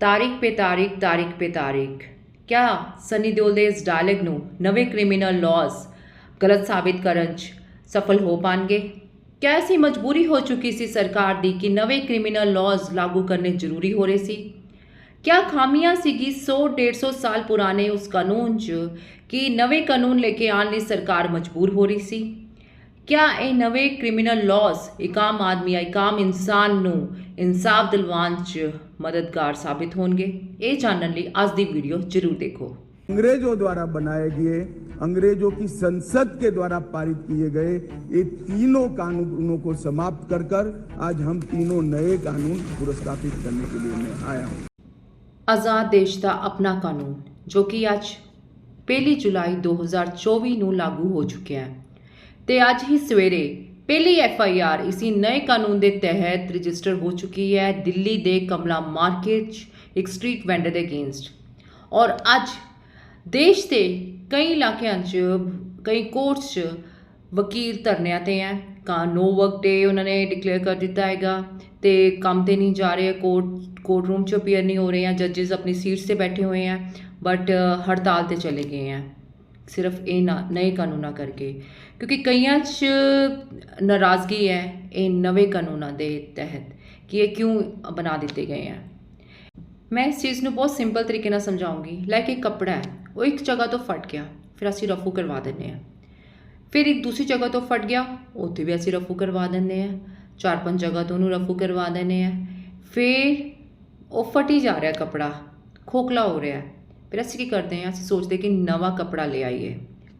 ਤਾਰੀਖ ਪੇ ਤਾਰੀਖ ਤਾਰੀਖ ਪੇ ਤਾਰੀਖ। ਕਿਆ ਸਨੀ ਦਿਓਲ ਦੇ ਇਸ ਡਾਇਲੌਗ ਨੂੰ ਨਵੇਂ ਕ੍ਰਿਮੀਨਲ ਲਾਜ਼ ਗਲਤ ਸਾਬਿਤ ਕਰਨ 'ਚ ਸਫਲ ਹੋ ਪਾਣਗੇ? ਕਿਆ ਐਸੀ ਮਜਬੂਰੀ ਹੋ ਚੁੱਕੀ ਸੀ ਸਰਕਾਰ ਦੀ ਕਿ ਨਵੇਂ ਕ੍ਰਿਮੀਨਲ ਲਾਜ਼ ਲਾਗੂ ਕਰਨੇ ਜ਼ਰੂਰੀ ਹੋ ਰਹੇ ਸੀ? ਕਿਆ ਖਾਮੀਆਂ ਸੀਗੀ 100 150 ਸਾਲ ਪੁਰਾਣੇ ਉਸ ਕਾਨੂੰਨ 'ਚ ਕਿ ਨਵੇਂ ਕਾਨੂੰਨ ਲੈ ਕੇ ਆਉਣ ਲਈ ਸਰਕਾਰ ਮਜਬੂਰ ਹੋ ਰਹੀ ਸੀ? ਕਿਆ ਇਹ ਨਵੇਂ ਕ੍ਰਿਮੀਨਲ ਲਾਜ਼ ਇੱਕ ਆਮ ਆਦਮੀ ਇੱਕ ਆਮ ਇਨਸਾਨ ਨੂੰ ਇਨਸਾਫ ਦਿਲਵਾਉਣ 'ਚ ਮਦਦਗਾਰ ਸਾਬਿਤ ਹੋਣਗੇ ਇਹ ਜਾਣਨ ਲਈ ਅੱਜ ਦੀ ਵੀਡੀਓ ਜ਼ਰੂਰ ਦੇਖੋ अंग्रेजों द्वारा बनाए गए अंग्रेजों की संसद के द्वारा पारित किए गए ये तीनों कानूनों को समाप्त कर कर आज हम तीनों नए कानून पुरस्कृत करने के लिए मैं आया हूँ ਆਜ਼ਾਦ ਦੇਸ਼ ਦਾ ਆਪਣਾ ਕਾਨੂੰਨ ਜੋ ਕਿ ਅੱਜ 1 ਜੁਲਾਈ 2024 ਨੂੰ ਲਾਗੂ ਹੋ ਚੁੱਕਿਆ ਹੈ ਤੇ ਅੱਜ ਹੀ ਸਵੇਰੇ ਪਹਿਲੀ ਐਫ ਆਈ ਆਰ ਇਸੀ ਨਏ ਕਾਨੂੰਨ ਦੇ ਤਹਿਤ ਰਜਿਸਟਰ ਹੋ ਚੁੱਕੀ ਹੈ ਦਿੱਲੀ ਦੇ ਕਮਲਾ ਮਾਰਕੀਟ 'ਚ ਇੱਕ ਸਟਰੀਟ ਵੈਂਡਰ ਦੇ ਅਗੇਂਸਟ। ਔਰ ਅੱਜ ਦੇਸ਼ ਦੇ ਕਈ ਇਲਾਕਿਆਂ 'ਚ, ਕਈ ਕੋਰਟਸ 'ਚ ਵਕੀਲ ਧਰਨਿਆਂ ਤੇ ਹੈ। ਕਾ ਨੋ ਵਰਕ ਡੇ ਉਹਨਾਂ ਨੇ ਡਿਕਲੇਅਰ ਕਰ ਦਿੱਤਾ ਹੈਗਾ ਤੇ ਕੰਮ ਤੇ ਨਹੀਂ ਜਾ ਰਹੇ ਕੋਰਟ ਕੋਰਟ ਰੂਮ 'ਚ ਅਪੀਅਰ ਨਹੀਂ ਹੋ ਰਹੇ ਆ ਜੱਜਸ ਆਪਣੀ ਸੀਟਸ ਤੇ ਬੈਠੇ ਹੋਏ ਆ ਬਟ ਹੜਤਾਲ ਤੇ ਚਲੇ ਗਏ ਆ ਸਿਰਫ ਇਹ ਨਾ ਨਵੇਂ ਕਾਨੂੰਨਾਂ ਕਰਕੇ। ਕਿਉਂਕਿ ਕਈਆਂ 'ਚ ਨਾਰਾਜ਼ਗੀ ਹੈ ਇਹ ਨਵੇਂ ਕਾਨੂੰਨਾਂ ਦੇ ਤਹਿਤ ਕਿ ਇਹ ਕਿਉਂ ਬਣਾ ਦਿੱਤੇ ਗਏ ਆ। ਮੈਂ ਇਸ ਚੀਜ਼ ਨੂੰ ਬਹੁਤ ਸਿੰਪਲ ਤਰੀਕੇ ਨਾਲ ਸਮਝਾਉਂਗੀ। ਲਾਈਕ ਇੱਕ ਕੱਪੜਾ ਹੈ, ਉਹ ਇੱਕ ਜਗ੍ਹਾ ਤੋਂ ਫਟ ਗਿਆ, ਫਿਰ ਅਸੀਂ ਰਫੂ ਕਰਵਾ ਦਿੰਦੇ ਆ ਫਿਰ ਇੱਕ ਦੂਸਰੀ ਜਗ੍ਹਾ ਤੋਂ ਫਟ ਗਿਆ, ਉੱਥੇ ਵੀ ਅਸੀਂ ਰਫੂ ਕਰਵਾ ਦਿੰਦੇ ਆ ਚਾਰ ਪੰਜ ਜਗ੍ਹਾ ਤੋਂ ਉਹਨੂੰ ਰਫੂ ਕਰਵਾ ਦਿੰਦੇ ਆ ਫਿਰ ਉਹ ਫਟੀ ਜਾ ਰਿਹਾ ਕੱਪੜਾ, ਖੋਖਲਾ ਹੋ ਰਿਹਾ। ਫਿਰ ਅਸੀਂ ਕੀ ਕਰਦੇ ਹਾਂ? ਅਸੀਂ ਸੋਚਦੇ ਕਿ ਨਵਾਂ ਕਪੜਾ ਲੈ ਆਈਏ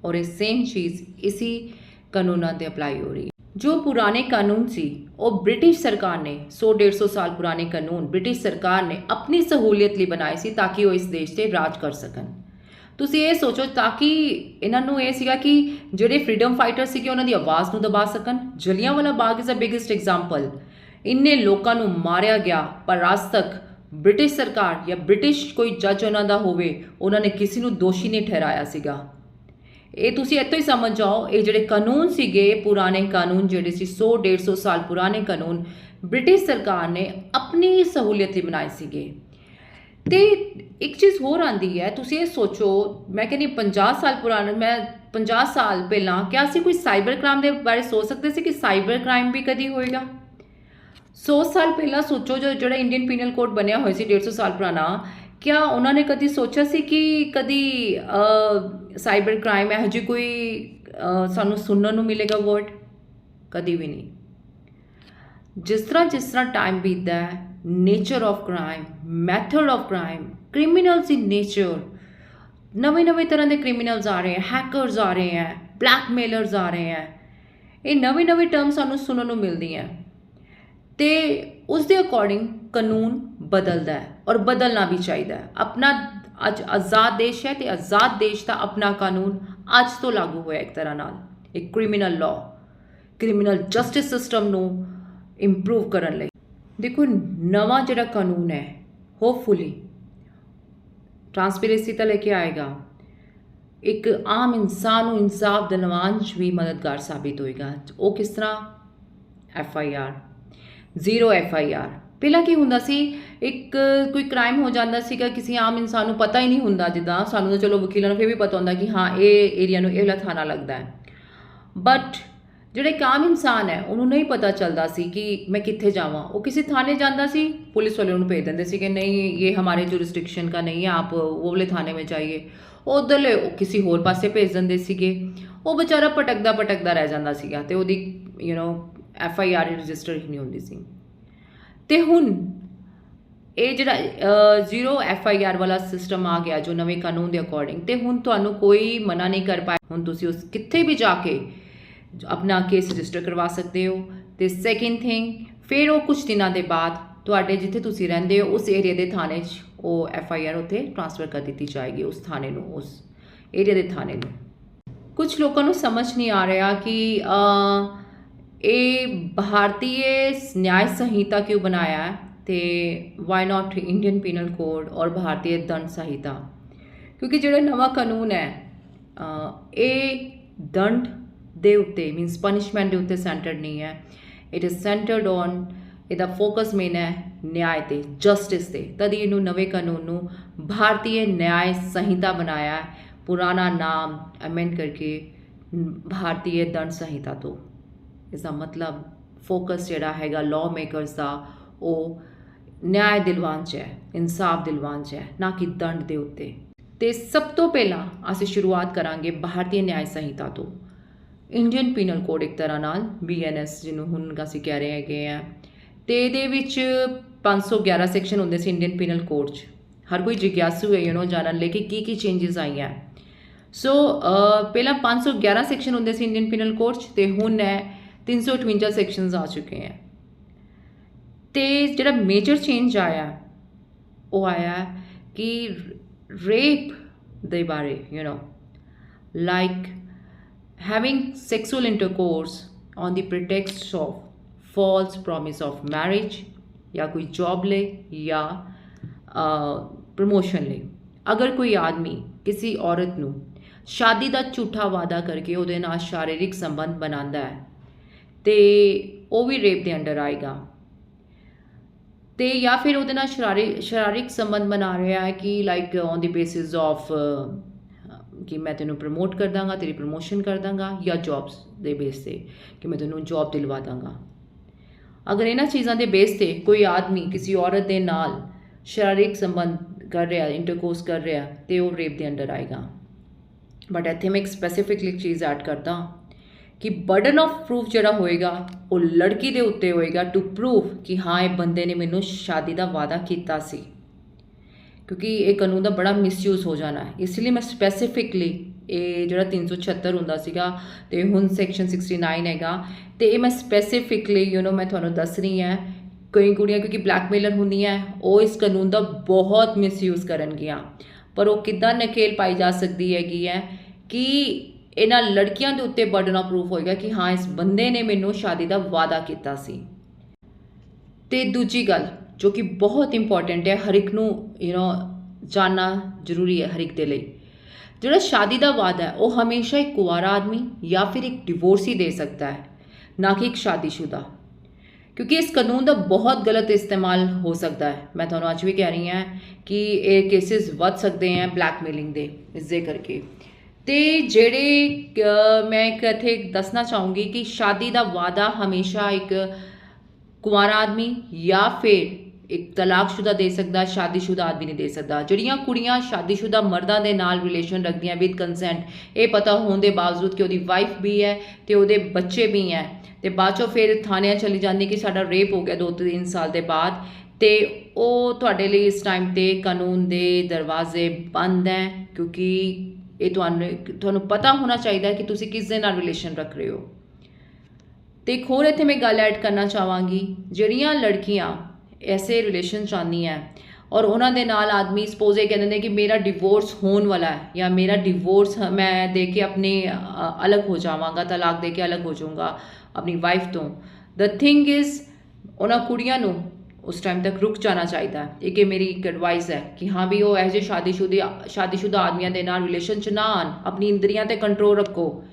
ਔਰ ਇਹ ਸੇਮ ਚੀਜ਼ ਇਸੀ ਕਾਨੂੰਨਾਂ ਤੇ ਅਪਲਾਈ ਹੋ ਰਹੀ ਹੈ। ਜੋ ਪੁਰਾਣੇ ਕਾਨੂੰਨ ਸੀ, ਉਹ ਬ੍ਰਿਟਿਸ਼ ਸਰਕਾਰ ਨੇ 100 150 ਸਾਲ ਪੁਰਾਣੇ ਕਾਨੂੰਨ ਬ੍ਰਿਟਿਸ਼ ਸਰਕਾਰ ਨੇ ਆਪਣੀ ਸਹੂਲੀਅਤ ਲਈ ਬਣਾਏ ਸੀ ਤਾਂ ਕਿ ਉਹ ਇਸ ਦੇਸ਼ ਤੇ ਰਾਜ ਕਰ ਸਕਣ। ਤੁਸੀਂ ਇਹ ਸੋਚੋ ਤਾਂ ਕਿ ਇਹਨਾਂ ਨੂੰ ਇਹ ਸੀਗਾ ਕਿ ਜਿਹੜੇ ਫਰੀडम ਫਾਈਟਰ ਸੀ ਕਿ ਉਹਨਾਂ ਦੀ ਆਵਾਜ਼ ਨੂੰ ਦਬਾ ਸਕਣ। Jallianwala Bagh is a biggest example ਇੰਨੇ ਲੋਕਾਂ ਨੂੰ ਮਾਰਿਆ ਗਿਆ ਪਰ ਅੱਜ ਬ੍ਰਿਟਿਸ਼ ਸਰਕਾਰ ਜਾਂ ਬ੍ਰਿਟਿਸ਼ ਕੋਈ ਜੱਜ ਉਹਨਾਂ ਦਾ ਹੋਵੇ, ਉਹਨਾਂ ਨੇ ਕਿਸੇ ਨੂੰ ਦੋਸ਼ੀ ਨਹੀਂ ਠਹਿਰਾਇਆ ਸੀਗਾ। ਇਹ ਤੁਸੀਂ ਇੱਥੋਂ ਹੀ ਸਮਝ ਜਾਓ, ਇਹ ਜਿਹੜੇ ਕਾਨੂੰਨ ਸੀਗੇ, ਪੁਰਾਣੇ ਕਾਨੂੰਨ ਜਿਹੜੇ ਸੀ 100 150 ਸਾਲ ਪੁਰਾਣੇ ਕਾਨੂੰਨ, ਬ੍ਰਿਟਿਸ਼ ਸਰਕਾਰ ਨੇ ਆਪਣੀ ਸਹੂਲੀਅਤ ਲਈ ਬਣਾਏ ਸੀਗੇ। ਤੇ ਇੱਕ ਚੀਜ਼ ਹੋਰ ਆਂਦੀ ਹੈ, ਤੁਸੀਂ ਇਹ ਸੋਚੋ, ਮੈਂ ਕਹਿੰਦੀ 50 ਸਾਲ ਪੁਰਾਣਾ, ਮੈਂ 50 ਸਾਲ ਪਹਿਲਾਂ ਕਿਆ ਸੀ ਕੋਈ ਸਾਈਬਰ ਕ੍ਰਾਈਮ ਦੇ ਬਾਰੇ ਸੋਚ ਸਕਦੇ ਸੀ ਕਿ ਸਾਈਬਰ ਕ੍ਰਾਈਮ ਵੀ ਕਦੀ ਹੋਏਗਾ? 100 ਸਾਲ ਪਹਿਲਾਂ ਸੋਚੋ ਜੋ ਜਿਹੜਾ ਇੰਡੀਅਨ ਪੀਨਲ ਕੋਡ ਬਣਿਆ ਹੋਇਆ ਸੀ 150 ਸਾਲ ਪੁਰਾਣਾ, ਕਿਆ ਉਹਨਾਂ ਨੇ ਕਦੀ ਸੋਚਿਆ ਸੀ ਕਿ ਕਦੀ ਸਾਈਬਰ ਕ੍ਰਾਈਮ ਇਹੋ ਜਿਹੀ ਕੋਈ ਸਾਨੂੰ ਸੁਣਨ ਨੂੰ ਮਿਲੇਗਾ ਵਰਡ ਕਦੀ ਵੀ ਨਹੀਂ। ਜਿਸ ਤਰ੍ਹਾਂ ਜਿਸ ਤਰ੍ਹਾਂ ਟਾਈਮ ਬੀਤਦਾ ਹੈ nature of crime method of crime criminals in nature ਨਵੇਂ ਨਵੇਂ ਤਰ੍ਹਾਂ ਦੇ ਕ੍ਰਿਮੀਨਲਸ ਆ ਰਹੇ ਹੈ ਹੈਕਰਸ ਆ ਰਹੇ ਹੈ ਬਲੈਕਮੇਲਰਸ ਆ ਰਹੇ ਹੈ, ਇਹ ਨਵੇਂ ਨਵੇਂ ਟਰਮ ਸਾਨੂੰ ਸੁਣਨ ਨੂੰ ਮਿਲਦੀ ਹੈ ਤੇ ਉਸ ਦੇ ਅਕੋਰਡਿੰਗ ਕਾਨੂੰਨ ਬਦਲਦਾ ਹੈ ਔਰ ਬਦਲਣਾ ਵੀ ਚਾਹੀਦਾ ਹੈ। ਆਪਣਾ ਅੱਜ ਆਜ਼ਾਦ ਦੇਸ਼ ਹੈ ਤੇ ਆਜ਼ਾਦ ਦੇਸ਼ ਦਾ ਆਪਣਾ ਕਾਨੂੰਨ ਅੱਜ ਤੋਂ ਲਾਗੂ ਹੋਇਆ ਇੱਕ ਤਰ੍ਹਾਂ ਨਾਲ। ਇੱਕ criminal law criminal justice system ਨੂੰ ਇੰਪਰੂਵ ਕਰਨ ਲਈ। ਦੇਖੋ, ਨਵਾਂ ਜਿਹੜਾ ਕਾਨੂੰਨ ਹੈ ਹੋਪਫੁਲੀ ਟ੍ਰਾਂਸਪੇਰੈਂਸੀ ਤਾਂ ਲੈ ਕੇ ਆਏਗਾ। ਇੱਕ ਆਮ ਇਨਸਾਨ ਨੂੰ ਇਨਸਾਫ ਦਿਲਵਾਉਣ 'ਚ ਵੀ ਮਦਦਗਾਰ ਸਾਬਿਤ ਹੋਏਗਾ। ਉਹ ਕਿਸ ਤਰ੍ਹਾਂ? F I R zero F I R. ਪਹਿਲਾਂ ਕੀ ਹੁੰਦਾ ਸੀ, ਇੱਕ ਕੋਈ ਕ੍ਰਾਈਮ ਹੋ ਜਾਂਦਾ ਸੀਗਾ, ਕਿਸੇ ਆਮ ਇਨਸਾਨ ਨੂੰ ਪਤਾ ਹੀ ਨਹੀਂ ਹੁੰਦਾ ਜਿੱਦਾਂ, ਸਾਨੂੰ ਤਾਂ ਚਲੋ ਵਕੀਲਾਂ ਨੂੰ ਫਿਰ ਵੀ ਪਤਾ ਹੁੰਦਾ ਕਿ ਹਾਂ, ਇਹ ਏਰੀਆ ਨੂੰ ਇਹ ਵਾਲਾ ਥਾਣਾ ਲੱਗਦਾ ਹੈ। ਬਟ ਜਿਹੜੇ ਕਾਮ ਇਨਸਾਨ ਹੈ, ਉਹਨੂੰ ਨਹੀਂ ਪਤਾ ਚੱਲਦਾ ਸੀ ਕਿ ਮੈਂ ਕਿੱਥੇ ਜਾਵਾਂ। ਉਹ ਕਿਸੇ ਥਾਣੇ ਜਾਂਦਾ ਸੀ, ਪੁਲਿਸ ਵਾਲੇ ਉਹਨੂੰ ਭੇਜ ਦਿੰਦੇ ਸੀ ਕਿ ਨਹੀਂ, ਇਹ ਹਮਾਰੇ ਜੁਰਿਸਡਿਕਸ਼ਨ ਦਾ ਨਹੀਂ ਹੈ, ਆਪ ਉਹ ਵਾਲੇ ਥਾਣੇ ਵਿੱਚ ਜਾਈਏ ਉਧਰਲੇ ਉਹ ਕਿਸੇ ਹੋਰ ਪਾਸੇ ਭੇਜ ਦਿੰਦੇ ਸੀਗੇ। ਉਹ ਵਿਚਾਰਾ ਪਟਕਦਾ ਪਟਕਦਾ ਰਹਿ ਜਾਂਦਾ ਸੀਗਾ ਤੇ ਉਹਦੀ you know F I R register ਹੀ ਨਹੀਂ ਹੁੰਦੀ ਸੀ। ਤੇ ਹੁਣ ਇਹ ਜਿਹੜਾ ਜ਼ੀਰੋ ਐਫ ਆਈ ਆਰ ਵਾਲਾ ਸਿਸਟਮ ਆ ਗਿਆ ਜੋ ਨਵੇਂ ਕਾਨੂੰਨ ਦੇ ਅਕੋਰਡਿੰਗ ਤੇ ਹੁਣ ਤੁਹਾਨੂੰ ਕੋਈ ਮਨਾ ਨਹੀਂ ਕਰ ਪਾਏ ਹੁਣ ਤੁਸੀਂ ਉਸ ਕਿੱਥੇ ਵੀ ਜਾ ਕੇ ਆਪਣਾ ਕੇਸ ਰਜਿਸਟਰ ਕਰਵਾ ਸਕਦੇ ਹੋ। ਤੇ ਸੈਕਿੰਡ ਥਿੰਗ ਫਿਰ ਉਹ ਕੁਝ ਦਿਨਾਂ ਦੇ ਬਾਅਦ ਤੁਹਾਡੇ ਜਿੱਥੇ ਤੁਸੀਂ ਰਹਿੰਦੇ ਹੋ, ਉਸ ਏਰੀਆ ਦੇ ਥਾਣੇ 'ਚ ਉਹ ਐਫ ਆਈ ਆਰ ਉੱਥੇ ਟ੍ਰਾਂਸਫਰ ਕਰ ਦਿੱਤੀ ਜਾਏਗੀ ਉਸ ਥਾਣੇ ਨੂੰ, ਉਸ ਏਰੀਆ ਦੇ ਥਾਣੇ ਨੂੰ। ਕੁਝ ਲੋਕਾਂ ਨੂੰ ਸਮਝ ਨਹੀਂ ਆ ਰਿਹਾ ਕਿ ਇਹ ਭਾਰਤੀ ਨਿਆਂ ਸੰਹਿਤਾ ਕਿਉਂ ਬਣਾਇਆ ਹੈ? ਤੇ why not Indian penal code ਔਰ ਭਾਰਤੀ ਦੰਡ ਸੰਹਿਤਾ? ਕਿਉਂਕਿ ਜਿਹੜਾ ਨਵਾਂ ਕਾਨੂੰਨ ਹੈ ਇਹ ਦੰਡ ਦੇ ਉੱਤੇ ਮੀਨਸ ਪਨਿਸ਼ਮੈਂਟ ਦੇ ਉੱਤੇ ਸੈਂਟਰਡ ਨਹੀਂ ਹੈ। ਇਟ ਇਜ਼ ਸੈਂਟਰਡ ਔਨ ਇਹਦਾ ਫੋਕਸ ਮੇਨ ਹੈ ਨਿਆਂ ਤੇ ਜਸਟਿਸ ਤੇ। ਤਦ ਇਹਨੂੰ ਨਵੇਂ ਕਾਨੂੰਨ ਨੂੰ ਭਾਰਤੀ ਨਿਆਂ ਸੰਹਿਤਾ ਬਣਾਇਆ ਪੁਰਾਣਾ ਨਾਮ ਅਮੈਂਡ ਕਰਕੇ ਭਾਰਤੀ ਦੰਡ ਸੰਹਿਤਾ ਤੋਂ। ਇਸ ਦਾ ਮਤਲਬ ਫੋਕਸ ਜਿਹੜਾ ਹੈਗਾ ਲਾਅ ਮੇਕਰਸ ਦਾ, ਉਹ ਨਿਆਂ ਦਿਲਵਾਨ 'ਚ ਹੈ, ਇਨਸਾਫ ਦਿਲਵਾਨ 'ਚ ਹੈ, ਨਾ ਕਿ ਦੰਡ ਦੇ ਉੱਤੇ। ਤੇ ਸਭ ਤੋਂ ਪਹਿਲਾਂ ਅਸੀਂ ਸ਼ੁਰੂਆਤ ਕਰਾਂਗੇ ਭਾਰਤੀ ਨਿਆਂ ਸੰਹਿਤਾ ਤੋਂ। ਇੰਡੀਅਨ ਪੀਨਲ ਕੋਡ ਇੱਕ ਤਰ੍ਹਾਂ ਨਾਲ ਬੀਐਨਐਸ ਜਿਹਨੂੰ ਹੁਣ ਅਸੀਂ ਕਹਿ ਰਹੇ ਹੈਗੇ ਆ ਤੇ ਇਹਦੇ ਵਿੱਚ 511 ਸੈਕਸ਼ਨ ਹੁੰਦੇ ਸੀ ਇੰਡੀਅਨ ਪੀਨਲ ਕੋਡ 'ਚ। ਹਰ ਕੋਈ ਜਿਗਿਆਸੂ ਹੈ ਯੂ نو ਜਾਣਨ ਲਈ ਕਿ ਕੀ ਕੀ ਚੇਂਜਸ ਆਈਆਂ ਸੋ ਪਹਿਲਾਂ 511 ਸੈਕਸ਼ਨ ਹੁੰਦੇ ਸੀ ਇੰਡੀਅਨ ਪੀਨਲ ਕੋਡ 'ਚ ਤੇ ਹੁਣ ਹੈ 358 ਸੈਕਸ਼ਨਸ ਆ ਚੁੱਕੇ ਹੈ। ਤੇ ਜਿਹੜਾ ਮੇਜਰ ਚੇਂਜ ਆਇਆ, ਉਹ ਆਇਆ ਕਿ ਰੇਪ ਦੇ ਬਾਰੇ you know like having sexual intercourse on the pretext of false promise of marriage ਜਾਂ ਕੋਈ ਜੌਬ ਲਈ ਜਾਂ ਪ੍ਰਮੋਸ਼ਨ ਲਈ। ਅਗਰ ਕੋਈ ਆਦਮੀ ਕਿਸੇ ਔਰਤ ਨੂੰ ਸ਼ਾਦੀ ਦਾ ਝੂਠਾ ਵਾਅਦਾ ਕਰਕੇ ਉਹਦੇ ਨਾਲ ਸ਼ਾਰੀਰਿਕ ਸੰਬੰਧ ਬਣਾਉਂਦਾ ਹੈ ਤੇ ਉਹ ਵੀ ਰੇਪ ਦੇ ਅੰਡਰ ਆਏਗਾ। ਤੇ ਜਾਂ ਫਿਰ ਉਹਦੇ ਨਾਲ ਸ਼ਰਾਰਿਕ ਸ਼ਾਰੀਰਿਕ ਸੰਬੰਧ ਬਣਾ ਰਿਹਾ ਹੈ ਕਿ like on the basis of ਕਿ ਮੈਂ ਤੈਨੂੰ ਪ੍ਰਮੋਟ ਕਰ ਦਾਂਗਾ ਤੇਰੀ ਪ੍ਰਮੋਸ਼ਨ ਕਰ ਦਾਂਗਾ ਜਾਂ ਜੌਬਸ ਦੇ ਬੇਸ ਤੇ ਕਿ ਮੈਂ ਤੈਨੂੰ ਜੌਬ ਦਿਲਵਾ ਦਾਂਗਾ। ਅਗਰ ਇਹਨਾਂ ਚੀਜ਼ਾਂ ਦੇ ਬੇਸ ਤੇ ਕੋਈ ਆਦਮੀ ਕਿਸੇ ਔਰਤ ਦੇ ਨਾਲ ਸ਼ਾਰੀਰਿਕ ਸੰਬੰਧ ਕਰ ਰਿਹਾ ਇੰਟਰਕੋਰਸ ਕਰ ਰਿਹਾ, ਤੇ ਉਹ ਰੇਪ ਦੇ ਅੰਡਰ ਆਏਗਾ। ਬਟ ਇੱਥੇ ਮੈਂ ਇੱਕ ਸਪੈਸੀਫਿਕਲੀ ਚੀਜ਼ ਐਡ ਕਰਦਾ ਕਿ ਬਰਡਨ ਆਫ ਪ੍ਰੂਫ ਜਿਹੜਾ ਹੋਏਗਾ, ਉਹ ਲੜਕੀ ਦੇ ਉੱਤੇ ਹੋਏਗਾ ਟੂ ਪ੍ਰੂਫ ਕਿ ਹਾਂ, ਇਹ ਬੰਦੇ ਨੇ ਮੈਨੂੰ ਸ਼ਾਦੀ ਦਾ ਵਾਅਦਾ ਕੀਤਾ ਸੀ। ਕਿਉਂਕਿ ਇਹ ਕਾਨੂੰਨ ਦਾ ਬੜਾ ਮਿਸਯੂਜ਼ ਹੋ ਜਾਣਾ ਹੈ। ਇਸ ਲਈ ਮੈਂ ਸਪੈਸੀਫਿਕਲੀ ਇਹ ਜਿਹੜਾ 376 ਹੁੰਦਾ ਸੀਗਾ ਤੇ ਹੁਣ ਸੈਕਸ਼ਨ 69 ਹੈਗਾ ਤੇ ਇਹ ਮੈਂ ਸਪੈਸੀਫਿਕਲੀ ਯੂ نو ਮੈਂ ਤੁਹਾਨੂੰ ਦੱਸ ਰਹੀ ਹਾਂ, ਕਈ ਕੁੜੀਆਂ ਕਿਉਂਕਿ ਬਲੈਕਮੇਲਰ ਹੁੰਦੀਆਂ ਉਹ ਇਸ ਕਾਨੂੰਨ ਦਾ ਬਹੁਤ ਮਿਸਯੂਜ਼ ਕਰਨਗੀਆਂ। ਪਰ ਉਹ ਕਿੱਦਾਂ ਨਕੇਲ ਪਾਈ ਜਾ ਸਕਦੀ ਹੈਗੀ ਹੈ ਕਿ ਇਹਨਾਂ ਲੜਕੀਆਂ ਦੇ ਉੱਤੇ ਬਰਡਨ ਆਫ ਪ੍ਰੂਫ ਹੋਏਗਾ ਕਿ ਹਾਂ, ਇਸ ਬੰਦੇ ਨੇ ਮੈਨੂੰ ਸ਼ਾਦੀ ਦਾ ਵਾਅਦਾ ਕੀਤਾ ਸੀ। ਤੇ ਦੂਜੀ ਗੱਲ, ਜੋ ਕਿ ਬਹੁਤ ਇੰਪੋਰਟੈਂਟ ਹੈ, ਹਰ ਇੱਕ ਨੂੰ ਯੂ نو ਜਾਨਣਾ ਜ਼ਰੂਰੀ ਹੈ ਹਰ ਇੱਕ ਦੇ ਲਈ। ਜਿਹੜਾ ਸ਼ਾਦੀ ਦਾ ਵਾਅਦਾ ਹੈ, ਉਹ ਹਮੇਸ਼ਾ ਇੱਕ ਕੁਆਰਾ ਆਦਮੀ ਜਾਂ ਫਿਰ ਇੱਕ ਡਿਵੋਰਸ ਹੀ ਦੇ ਸਕਦਾ ਹੈ, ਨਾ ਕਿ ਇੱਕ ਸ਼ਾਦੀशुदा। ਕਿਉਂਕਿ ਇਸ ਕਾਨੂੰਨ ਦਾ ਬਹੁਤ ਗਲਤ ਇਸਤੇਮਾਲ ਹੋ ਸਕਦਾ ਹੈ। ਮੈਂ ਤੁਹਾਨੂੰ ਅੱਜ ਵੀ ਕਹਿ ਰਹੀ ਹਾਂ ਕਿ ਇਹ ਕੇਸਿਸ ਵੱਧ ਸਕਦੇ ਹਨ ਬਲੈਕਮੇਲਿੰਗ ਦੇ, ਇਸੇ ਕਰਕੇ। ਤੇ ਜਿਹੜੇ ਮੈਂ ਇੱਕ ਇੱਥੇ ਦੱਸਣਾ ਚਾਹੂੰਗੀ ਕਿ ਸ਼ਾਦੀ ਦਾ ਵਾਅਦਾ ਹਮੇਸ਼ਾ ਇੱਕ ਕੁਆਰਾ ਆਦਮੀ ਜਾਂ ਫਿਰ ਇੱਕ ਤਲਾਕशुदा ਦੇ ਸਕਦਾ ਸ਼ਾਦੀशुदा ਆਦਮੀ ਨਹੀਂ ਦੇ ਸਕਦਾ। ਜਿਹੜੀਆਂ ਕੁੜੀਆਂ ਸ਼ਾਦੀशुदा ਮਰਦਾਂ ਦੇ ਨਾਲ ਰਿਲੇਸ਼ਨ ਰੱਖਦੀਆਂ ਵਿਦ ਕੰਸੈਂਟ ਇਹ ਪਤਾ ਹੋਣ ਦੇ ਬਾਵਜੂਦ ਕਿ ਉਹਦੀ ਵਾਈਫ ਵੀ ਹੈ ਤੇ ਉਹਦੇ ਬੱਚੇ ਵੀ ਹੈ। ਤੇ ਬਾਅਦ ਚੋਂ ਫਿਰ ਥਾਣਿਆਂ ਚਲੀ ਜਾਂਦੀ ਕਿ ਸਾਡਾ ਰੇਪ ਹੋ ਗਿਆ 2-3 ਸਾਲ ਦੇ ਬਾਅਦ ਤੇ ਉਹ ਤੁਹਾਡੇ ਲਈ ਇਸ ਟਾਈਮ ਤੇ ਕਾਨੂੰਨ ਦੇ ਦਰਵਾਜ਼ੇ ਬੰਦ ਹੈ ਕਿਉਂਕਿ ਇਹ ਤੁਹਾਨੂੰ ਤੁਹਾਨੂੰ ਪਤਾ ਹੋਣਾ ਚਾਹੀਦਾ ਕਿ ਤੁਸੀਂ ਕਿਸ ਦੇ ਨਾਲ ਰਿਲੇਸ਼ਨ ਰੱਖ ਰਹੇ ਹੋ। ਤੇ ਇੱਕ ਹੋਰ ਇੱਥੇ ਮੈਂ ਗੱਲ ਐਡ ਕਰਨਾ ਚਾਹਾਂਗੀ, ਜਿਹੜੀਆਂ ਲੜਕੀਆਂ ਐਸੇ ਰਿਲੇਸ਼ਨ ਚਾਹੁੰਦੀਆਂ ਔਰ ਉਹਨਾਂ ਦੇ ਨਾਲ ਆਦਮੀ ਸਪੋਜ਼ ਇਹ ਕਹਿੰਦੇ ਨੇ ਕਿ ਮੇਰਾ ਡਿਵੋਰਸ ਹੋਣ ਵਾਲਾ ਹੈ ਜਾਂ ਮੇਰਾ ਡਿਵੋਰਸ ਮੈਂ ਦੇ ਕੇ ਆਪਣੇ ਅਲੱਗ ਹੋ ਜਾਵਾਂਗਾ, ਤਲਾਕ ਦੇ ਕੇ ਅਲੱਗ ਹੋ ਜਾਊਂਗਾ ਆਪਣੀ ਵਾਈਫ ਤੋਂ। ਦ ਥਿੰਗ ਇਜ਼ ਉਹਨਾਂ ਕੁੜੀਆਂ ਨੂੰ ਉਸ ਟਾਈਮ ਤੱਕ ਰੁਕ ਜਾਣਾ ਚਾਹੀਦਾ ਹੈ ਇਹ ਕਿ ਮੇਰੀ ਇੱਕ ਐਡਵਾਈਸ ਹੈ ਕਿ ਹਾਂ ਵੀ ਉਹ ਇਹੋ ਜਿਹੇ ਸ਼ਾਦੀशुदा ਸ਼ਾਦੀशुदा ਆਦਮੀਆਂ ਦੇ ਨਾਲ ਰਿਲੇਸ਼ਨ ਚ ਨਾ ਆਣ ਆਪਣੀ ਇੰਦਰੀਆਂ ਤੇ ਕੰਟਰੋਲ ਰੱਖੋ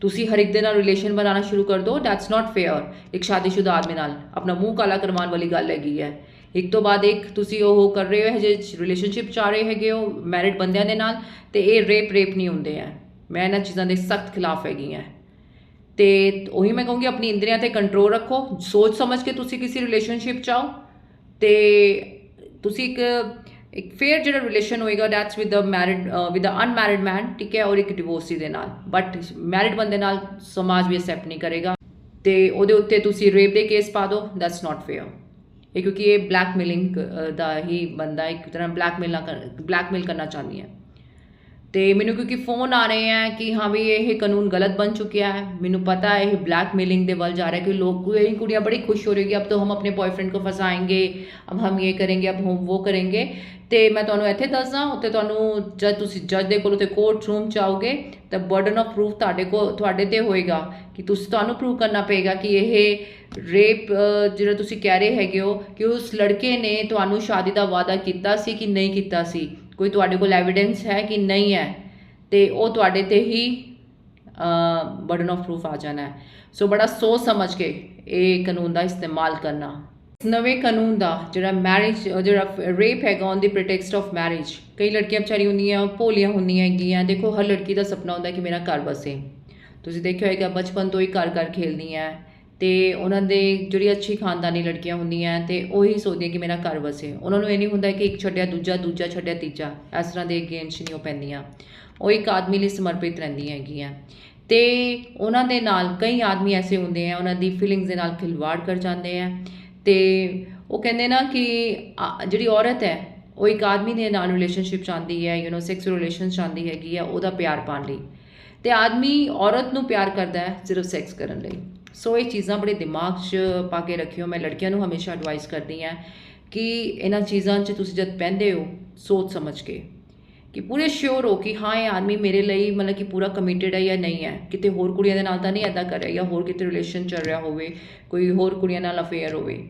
ਤੁਸੀਂ ਹਰ ਇੱਕ ਦੇ ਨਾਲ ਰਿਲੇਸ਼ਨ ਬਣਾਉਣਾ ਸ਼ੁਰੂ ਕਰ ਦਿਓ ਦੈਟਸ ਨਾਟ ਫੇਅਰ ਇੱਕ ਸ਼ਾਦੀशुदा ਆਦਮੀ ਨਾਲ ਆਪਣਾ ਮੂੰਹ ਕਾਲਾ ਕਰਵਾਉਣ ਵਾਲੀ ਗੱਲ ਹੈਗੀ ਹੈ ਇੱਕ ਤੋਂ ਬਾਅਦ ਇੱਕ ਤੁਸੀਂ ਉਹ ਕਰ ਰਹੇ ਹੋ ਜੇ ਰਿਲੇਸ਼ਨਸ਼ਿਪ ਚਾ ਰਹੇ ਹੈਗੇ ਹੋ ਮੈਰਿਡ ਬੰਦਿਆਂ ਦੇ ਨਾਲ ਤੇ ਇਹ ਰੇਪ ਰੇਪ ਨਹੀਂ ਹੁੰਦੇ ਆ ਮੈਂ ਇਹਨਾਂ ਚੀਜ਼ਾਂ ਦੇ ਸਖਤ ਖਿਲਾਫ ਹੈਗੀ ਹੈ ਤੇ ਉਹੀ ਮੈਂ ਕਹੂੰਗੀ ਆਪਣੀ ਇੰਦਰੀਆਂ ਤੇ ਕੰਟਰੋਲ ਰੱਖੋ ਸੋਚ ਸਮਝ ਕੇ ਤੁਸੀਂ ਕਿਸੇ ਰਿਲੇਸ਼ਨਸ਼ਿਪ ਚਾਓ ਤੇ ਤੁਸੀਂ ਇੱਕ ਇੱਕ ਫੇਅਰ ਜਿਹੜਾ ਰਿਲੇਸ਼ਨ ਹੋਏਗਾ that's with a married with the unmarried man ਠੀਕ ਹੈ, ਔਰ ਇੱਕ ਡਿਵੋਰਸੀ ਦੇ ਨਾਲ। ਬਟ ਮੈਰਿਡ ਬੰਦੇ ਨਾਲ ਸਮਾਜ ਵੀ ਐਕਸੈਪਟ ਨਹੀਂ ਕਰੇਗਾ। ਤੇ ਉਹਦੇ ਉੱਤੇ ਤੁਸੀਂ ਰੇਪ ਦੇ ਕੇਸ ਪਾ ਦਿਓ ਦੈਟਸ ਨਾਟ ਫੇਅਰ ਇਹ ਕਿਉਂਕਿ ਇਹ ਬਲੈਕਮੇਲਿੰਗ ਦਾ ਹੀ ਬੰਦਾ ਇੱਕ ਤਰ੍ਹਾਂ ਬਲੈਕਮੇਲ ਬਲੈਕਮੇਲ ਕਰਨਾ ਚਾਹੁੰਦੀ ਹੈ। ਤੇ ਮੈਨੂੰ ਕਿਉਂਕਿ ਫੋਨ ਆ ਰਹੇ ਆ ਕਿ ਹਾਂ ਵੀ ਇਹ ਕਾਨੂੰਨ ਗਲਤ ਬਣ ਚੁੱਕਿਆ ਹੈ। ਮੈਨੂੰ ਪਤਾ ਹੈ ਇਹ ਬਲੈਕਮੇਲਿੰਗ ਦੇ ਵੱਲ ਜਾ ਰਿਹਾ ਕਿ ਲੋਕ ਕਈ ਕੁੜੀਆਂ ਬੜੀ ਖੁਸ਼ ਹੋ ਰਹੀ ਕਿ ਅਬ ਤਾਂ ਹਮ ਆਪਣੇ ਬॉयਫ੍ਰੈंड को ਫਸਾਏਂਗੇ, ਅਬ ਹਮ ਇਹ ਕਰਾਂਗੇ, ਅਬ ਹੋਮ ਵੋ ਕਰਾਂਗੇ। ਤੇ ਮੈਂ ਤੁਹਾਨੂੰ ਇੱਥੇ ਦੱਸਦਾ ਉੱਤੇ ਤੁਹਾਨੂੰ ਜਦ ਤੁਸੀਂ ਜੱਜ ਦੇ ਕੋਲ ਉੱਤੇ ਕੋਰਟ ਰੂਮ ਚਾਹੋਗੇ ਤਾਂ ਬਰਡਨ ਆਫ ਪ੍ਰੂਫ ਤੁਹਾਡੇ ਕੋ ਤੁਹਾਡੇ ਤੇ ਹੋਏਗਾ ਕਿ ਤੁਸੀਂ ਤੁਹਾਨੂੰ ਪ੍ਰੂਫ ਕਰਨਾ ਪਏਗਾ ਕਿ ਇਹ ਰੇਪ ਜਿਹੜਾ ਤੁਸੀਂ ਕਹਿ ਰਹੇ ਹੈਗੇ ਹੋ ਕਿ ਉਸ ਲੜਕੇ ਨੇ ਤੁਹਾਨੂੰ ਸ਼ਾਦੀ ਦਾ ਵਾਅਦਾ ਕੀਤਾ ਸੀ ਕਿ ਨਹੀਂ ਕੀਤਾ ਸੀ। ਕੋਈ ਤੁਹਾਡੇ ਕੋਲ ਐਵੀਡੈਂਸ ਹੈ ਕਿ ਨਹੀਂ ਹੈ, ਤੇ ਉਹ ਤੁਹਾਡੇ ਤੇ ਹੀ ਬਰਡਨ ਆਫ ਪ੍ਰੂਫ ਆ ਜਾਣਾ ਹੈ। ਸੋ ਬੜਾ ਸੋਚ ਸਮਝ ਕੇ ਇਹ ਕਾਨੂੰਨ ਦਾ ਇਸਤੇਮਾਲ ਕਰਨਾ। ਨਵੇਂ ਕਾਨੂੰਨ ਦਾ ਜਿਹੜਾ ਮੈਰਿਜ ਜਿਹੜਾ ਰੇਪ ਹੈਗਾ on the pretext of marriage ਕਈ ਲੜਕੀਆਂ ਵਿਚਾਰੀ ਹੁੰਦੀਆਂ, ਭੋਲੀਆਂ ਹੁੰਦੀਆਂ ਹੈਗੀਆਂ, ਦੇਖੋ ਹਰ ਲੜਕੀ ਦਾ ਸੁਪਨਾ ਹੁੰਦਾ ਕਿ ਮੇਰਾ ਘਰ ਵਸੇ ਤੁਸੀਂ ਦੇਖਿਆ ਹੋਏਗਾ, ਬਚਪਨ ਤੋਂ ਹੀ ਘਰ ਘਰ ਖੇਲਦੀਆਂ ਤੇ ਉਹਨਾਂ ਦੇ ਜਿਹੜੀ ਅੱਛੀ ਖਾਨਦਾਨੀ ਲੜਕੀਆਂ ਹੁੰਦੀਆਂ ਤੇ ਉਹੀ ਸੋਚਦੀਆਂ ਕਿ ਮੇਰਾ ਘਰ ਵਸੇ। ਉਹਨਾਂ ਨੂੰ ਇਹ ਨਹੀਂ ਹੁੰਦਾ ਕਿ ਇੱਕ ਛੱਡਿਆ, ਦੂਜਾ ਦੂਜਾ ਛੱਡਿਆ, ਤੀਜਾ। ਇਸ ਤਰ੍ਹਾਂ ਦੇ ਗੇਮਸ ਨਹੀਂ ਉਹ ਪੈਂਦੀਆਂ। ਉਹ ਇੱਕ ਆਦਮੀ ਲਈ ਸਮਰਪਿਤ ਰਹਿੰਦੀਆਂ ਹੈਗੀਆਂ। ਤੇ ਉਹਨਾਂ ਦੇ ਨਾਲ ਕਈ ਆਦਮੀ ਐਸੇ ਹੁੰਦੇ ਆ, ਉਹਨਾਂ ਦੀ ਫੀਲਿੰਗਸ ਦੇ ਨਾਲ ਖਿਲਵਾੜ ਕਰ ਜਾਂਦੇ ਆ। ਤੇ ਉਹ ਕਹਿੰਦੇ ਨਾ ਕਿ ਜਿਹੜੀ ਔਰਤ ਹੈ, ਉਹ ਇੱਕ ਆਦਮੀ ਦੇ ਨਾਲ ਰਿਲੇਸ਼ਨਸ਼ਿਪ ਚਾਹੁੰਦੀ ਹੈ ਯੂ نو ਸੈਕਸ ਰਿਲੇਸ਼ਨ ਚਾਹੁੰਦੀ ਹੈਗੀ ਆ, ਉਹਦਾ ਪਿਆਰ ਪਾਉਣ ਲਈ। ਤੇ ਆਦਮੀ ਔਰਤ ਨੂੰ ਪਿਆਰ ਕਰਦਾ ਹੈ ਸਿਰਫ ਸੈਕਸ ਕਰਨ ਲਈ। ਸੋ ਇਹ ਚੀਜ਼ਾਂ ਬੜੇ ਦਿਮਾਗ 'ਚ ਪਾ ਕੇ ਰੱਖਿਓ। ਮੈਂ ਲੜਕੀਆਂ ਨੂੰ ਹਮੇਸ਼ਾ ਐਡਵਾਈਸ ਕਰਦੀ ਹਾਂ ਕਿ ਇਹਨਾਂ ਚੀਜ਼ਾਂ 'ਚ ਤੁਸੀਂ ਜਦ ਪੈਂਦੇ ਹੋ, ਸੋਚ ਸਮਝ ਕੇ ਕਿ ਪੂਰੇ ਸ਼ੋਰ ਹੋ ਕਿ ਹਾਂ, ਇਹ ਆਦਮੀ ਮੇਰੇ ਲਈ ਮਤਲਬ ਕਿ ਪੂਰਾ ਕਮਿਟਿਡ ਹੈ ਜਾਂ ਨਹੀਂ ਹੈ। ਕਿਤੇ ਹੋਰ ਕੁੜੀਆਂ ਦੇ ਨਾਲ ਤਾਂ ਨਹੀਂ ਐਦਾਂ ਕਰ ਰਿਹਾ ਜਾਂ ਹੋਰ ਕਿਤੇ ਰਿਲੇਸ਼ਨ ਚੱਲ ਰਿਹਾ ਹੋਵੇ, ਕੋਈ ਹੋਰ ਕੁੜੀਆਂ ਨਾਲ ਅਫੇਅਰ ਹੋਵੇ।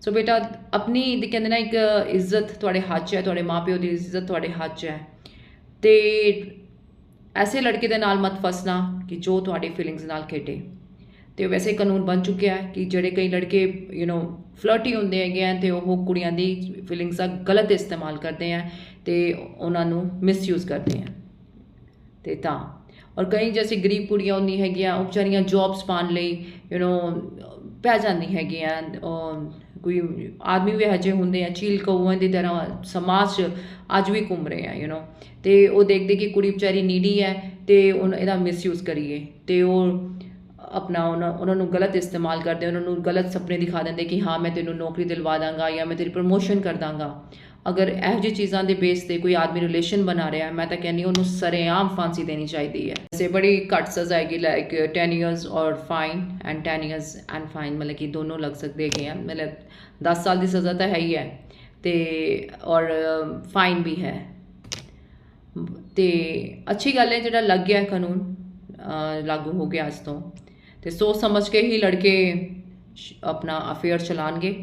ਸੋ ਬੇਟਾ, ਆਪਣੀ ਦੀ ਕਹਿੰਦੇ ਨਾ ਇੱਕ ਇੱਜ਼ਤ ਤੁਹਾਡੇ ਹੱਥ 'ਚ ਹੈ, ਤੁਹਾਡੇ ਮਾਪਿਓ ਦੀ ਇੱਜ਼ਤ ਤੁਹਾਡੇ ਹੱਥ 'ਚ ਹੈ। ਤੇ ਐਸੇ ਲੜਕੇ ਦੇ ਨਾਲ ਮਤ ਫਸਣਾ ਕਿ ਜੋ ਤੁਹਾਡੀ ਫੀਲਿੰਗਸ ਨਾਲ ਖੇਡੇ। ਤੇ ਵੈਸੇ ਕਾਨੂੰਨ ਬਣ ਚੁੱਕਿਆ ਹੈ ਕਿ ਜਿਹੜੇ ਕਈ ਲੜਕੇ ਯੂ نو ਫਲਰਟੀ ਹੁੰਦੇ ਹੈਗੇ ਆ ਤੇ ਉਹ ਕੁੜੀਆਂ ਦੀ ਫੀਲਿੰਗਸ ਦਾ ਗਲਤ ਇਸਤੇਮਾਲ ਕਰਦੇ ਆ ਤੇ ਉਹਨਾਂ ਨੂੰ ਮਿਸਯੂਜ਼ ਕਰਦੇ ਆ ਤੇ ਤਾਂ ਔਰ ਕਈ ਜੈਸੇ ਗਰੀਬ ਕੁੜੀਆਂ ਹੁੰਦੀ ਹੈਗੀਆਂ ਉਹ ਵਿਚਾਰੀਆਂ ਜੌਬਸ ਪਾਉਣ ਲਈ ਯੂ نو ਪੈ ਜਾਂਦੀ ਹੈਗੀਆਂ ਅਹ ਕੋਈ ਆਦਮੀ ਵੀ ਹਜੇ ਹੁੰਦੇ ਆ ਚੀਲ ਕਊਆਂ ਦੀ ਤਰ੍ਹਾਂ ਸਮਾਜ 'ਚ ਅੱਜ ਵੀ ਘੁੰਮ ਰਹੇ ਆ ਯੂ نو ਤੇ ਉਹ ਦੇਖਦੇ ਕਿ ਕੁੜੀ ਵਿਚਾਰੀ ਨੀਡੀ ਹੈ ਤੇ ਉਹਨ ਇਹਦਾ ਮਿਸਯੂਜ਼ ਕਰੀਏ ਤੇ ਉਹ ਆਪਣਾ ਉਹਨਾਂ ਉਹਨਾਂ ਨੂੰ ਗਲਤ ਇਸਤੇਮਾਲ ਕਰਦੇ ਉਹਨਾਂ ਨੂੰ ਗਲਤ ਸੁਪਨੇ ਦਿਖਾ ਦਿੰਦੇ ਕਿ ਹਾਂ ਮੈਂ ਤੈਨੂੰ ਨੌਕਰੀ ਦਿਲਵਾ ਦਾਂਗਾ ਜਾਂ ਮੈਂ ਤੇਰੀ ਪ੍ਰਮੋਸ਼ਨ ਕਰ ਦਾਂਗਾ। ਅਗਰ ਇਹੋ ਜਿਹੀ ਚੀਜ਼ਾਂ ਦੇ ਬੇਸ ਤੇ ਕੋਈ ਆਦਮੀ ਰਿਲੇਸ਼ਨ ਬਣਾ ਰਿਹਾ ਹੈ, ਮੈਂ ਤਾਂ ਕਹਿੰਦੀ ਉਹਨੂੰ ਸਰੇਆਮ ਫਾਂਸੀ ਦੇਣੀ ਚਾਹੀਦੀ ਹੈ। ਸੇ ਬੜੀ ਘੱਟ ਸਜ਼ਾ ਹੈਗੀ like 10 years or fine and 10 years and fine ਮਤਲਬ ਕਿ ਦੋਨੋਂ ਲੱਗ ਸਕਦੇ ਹੈਗੇ ਆ। ਮਤਲਬ 10 ਸਾਲ ਦੀ ਸਜ਼ਾ ਤਾਂ ਹੈ ਹੀ ਹੈ ਤੇ ਔਰ ਫਾਈਨ ਵੀ ਹੈ। ਤੇ ਅੱਛੀ ਗੱਲ ਹੈ ਜਿਹੜਾ ਲੱਗ ਗਿਆ ਕਾਨੂੰਨ ਲਾਗੂ ਹੋ ਗਿਆ ਅੱਜ ਤੋਂ। ਤੇ ਸੋਚ ਸਮਝ ਕੇ ਹੀ ਲੜਕੇ ਸ਼- ਆਪਣਾ ਅਫੇਅਰ ਚਲਾਣਗੇ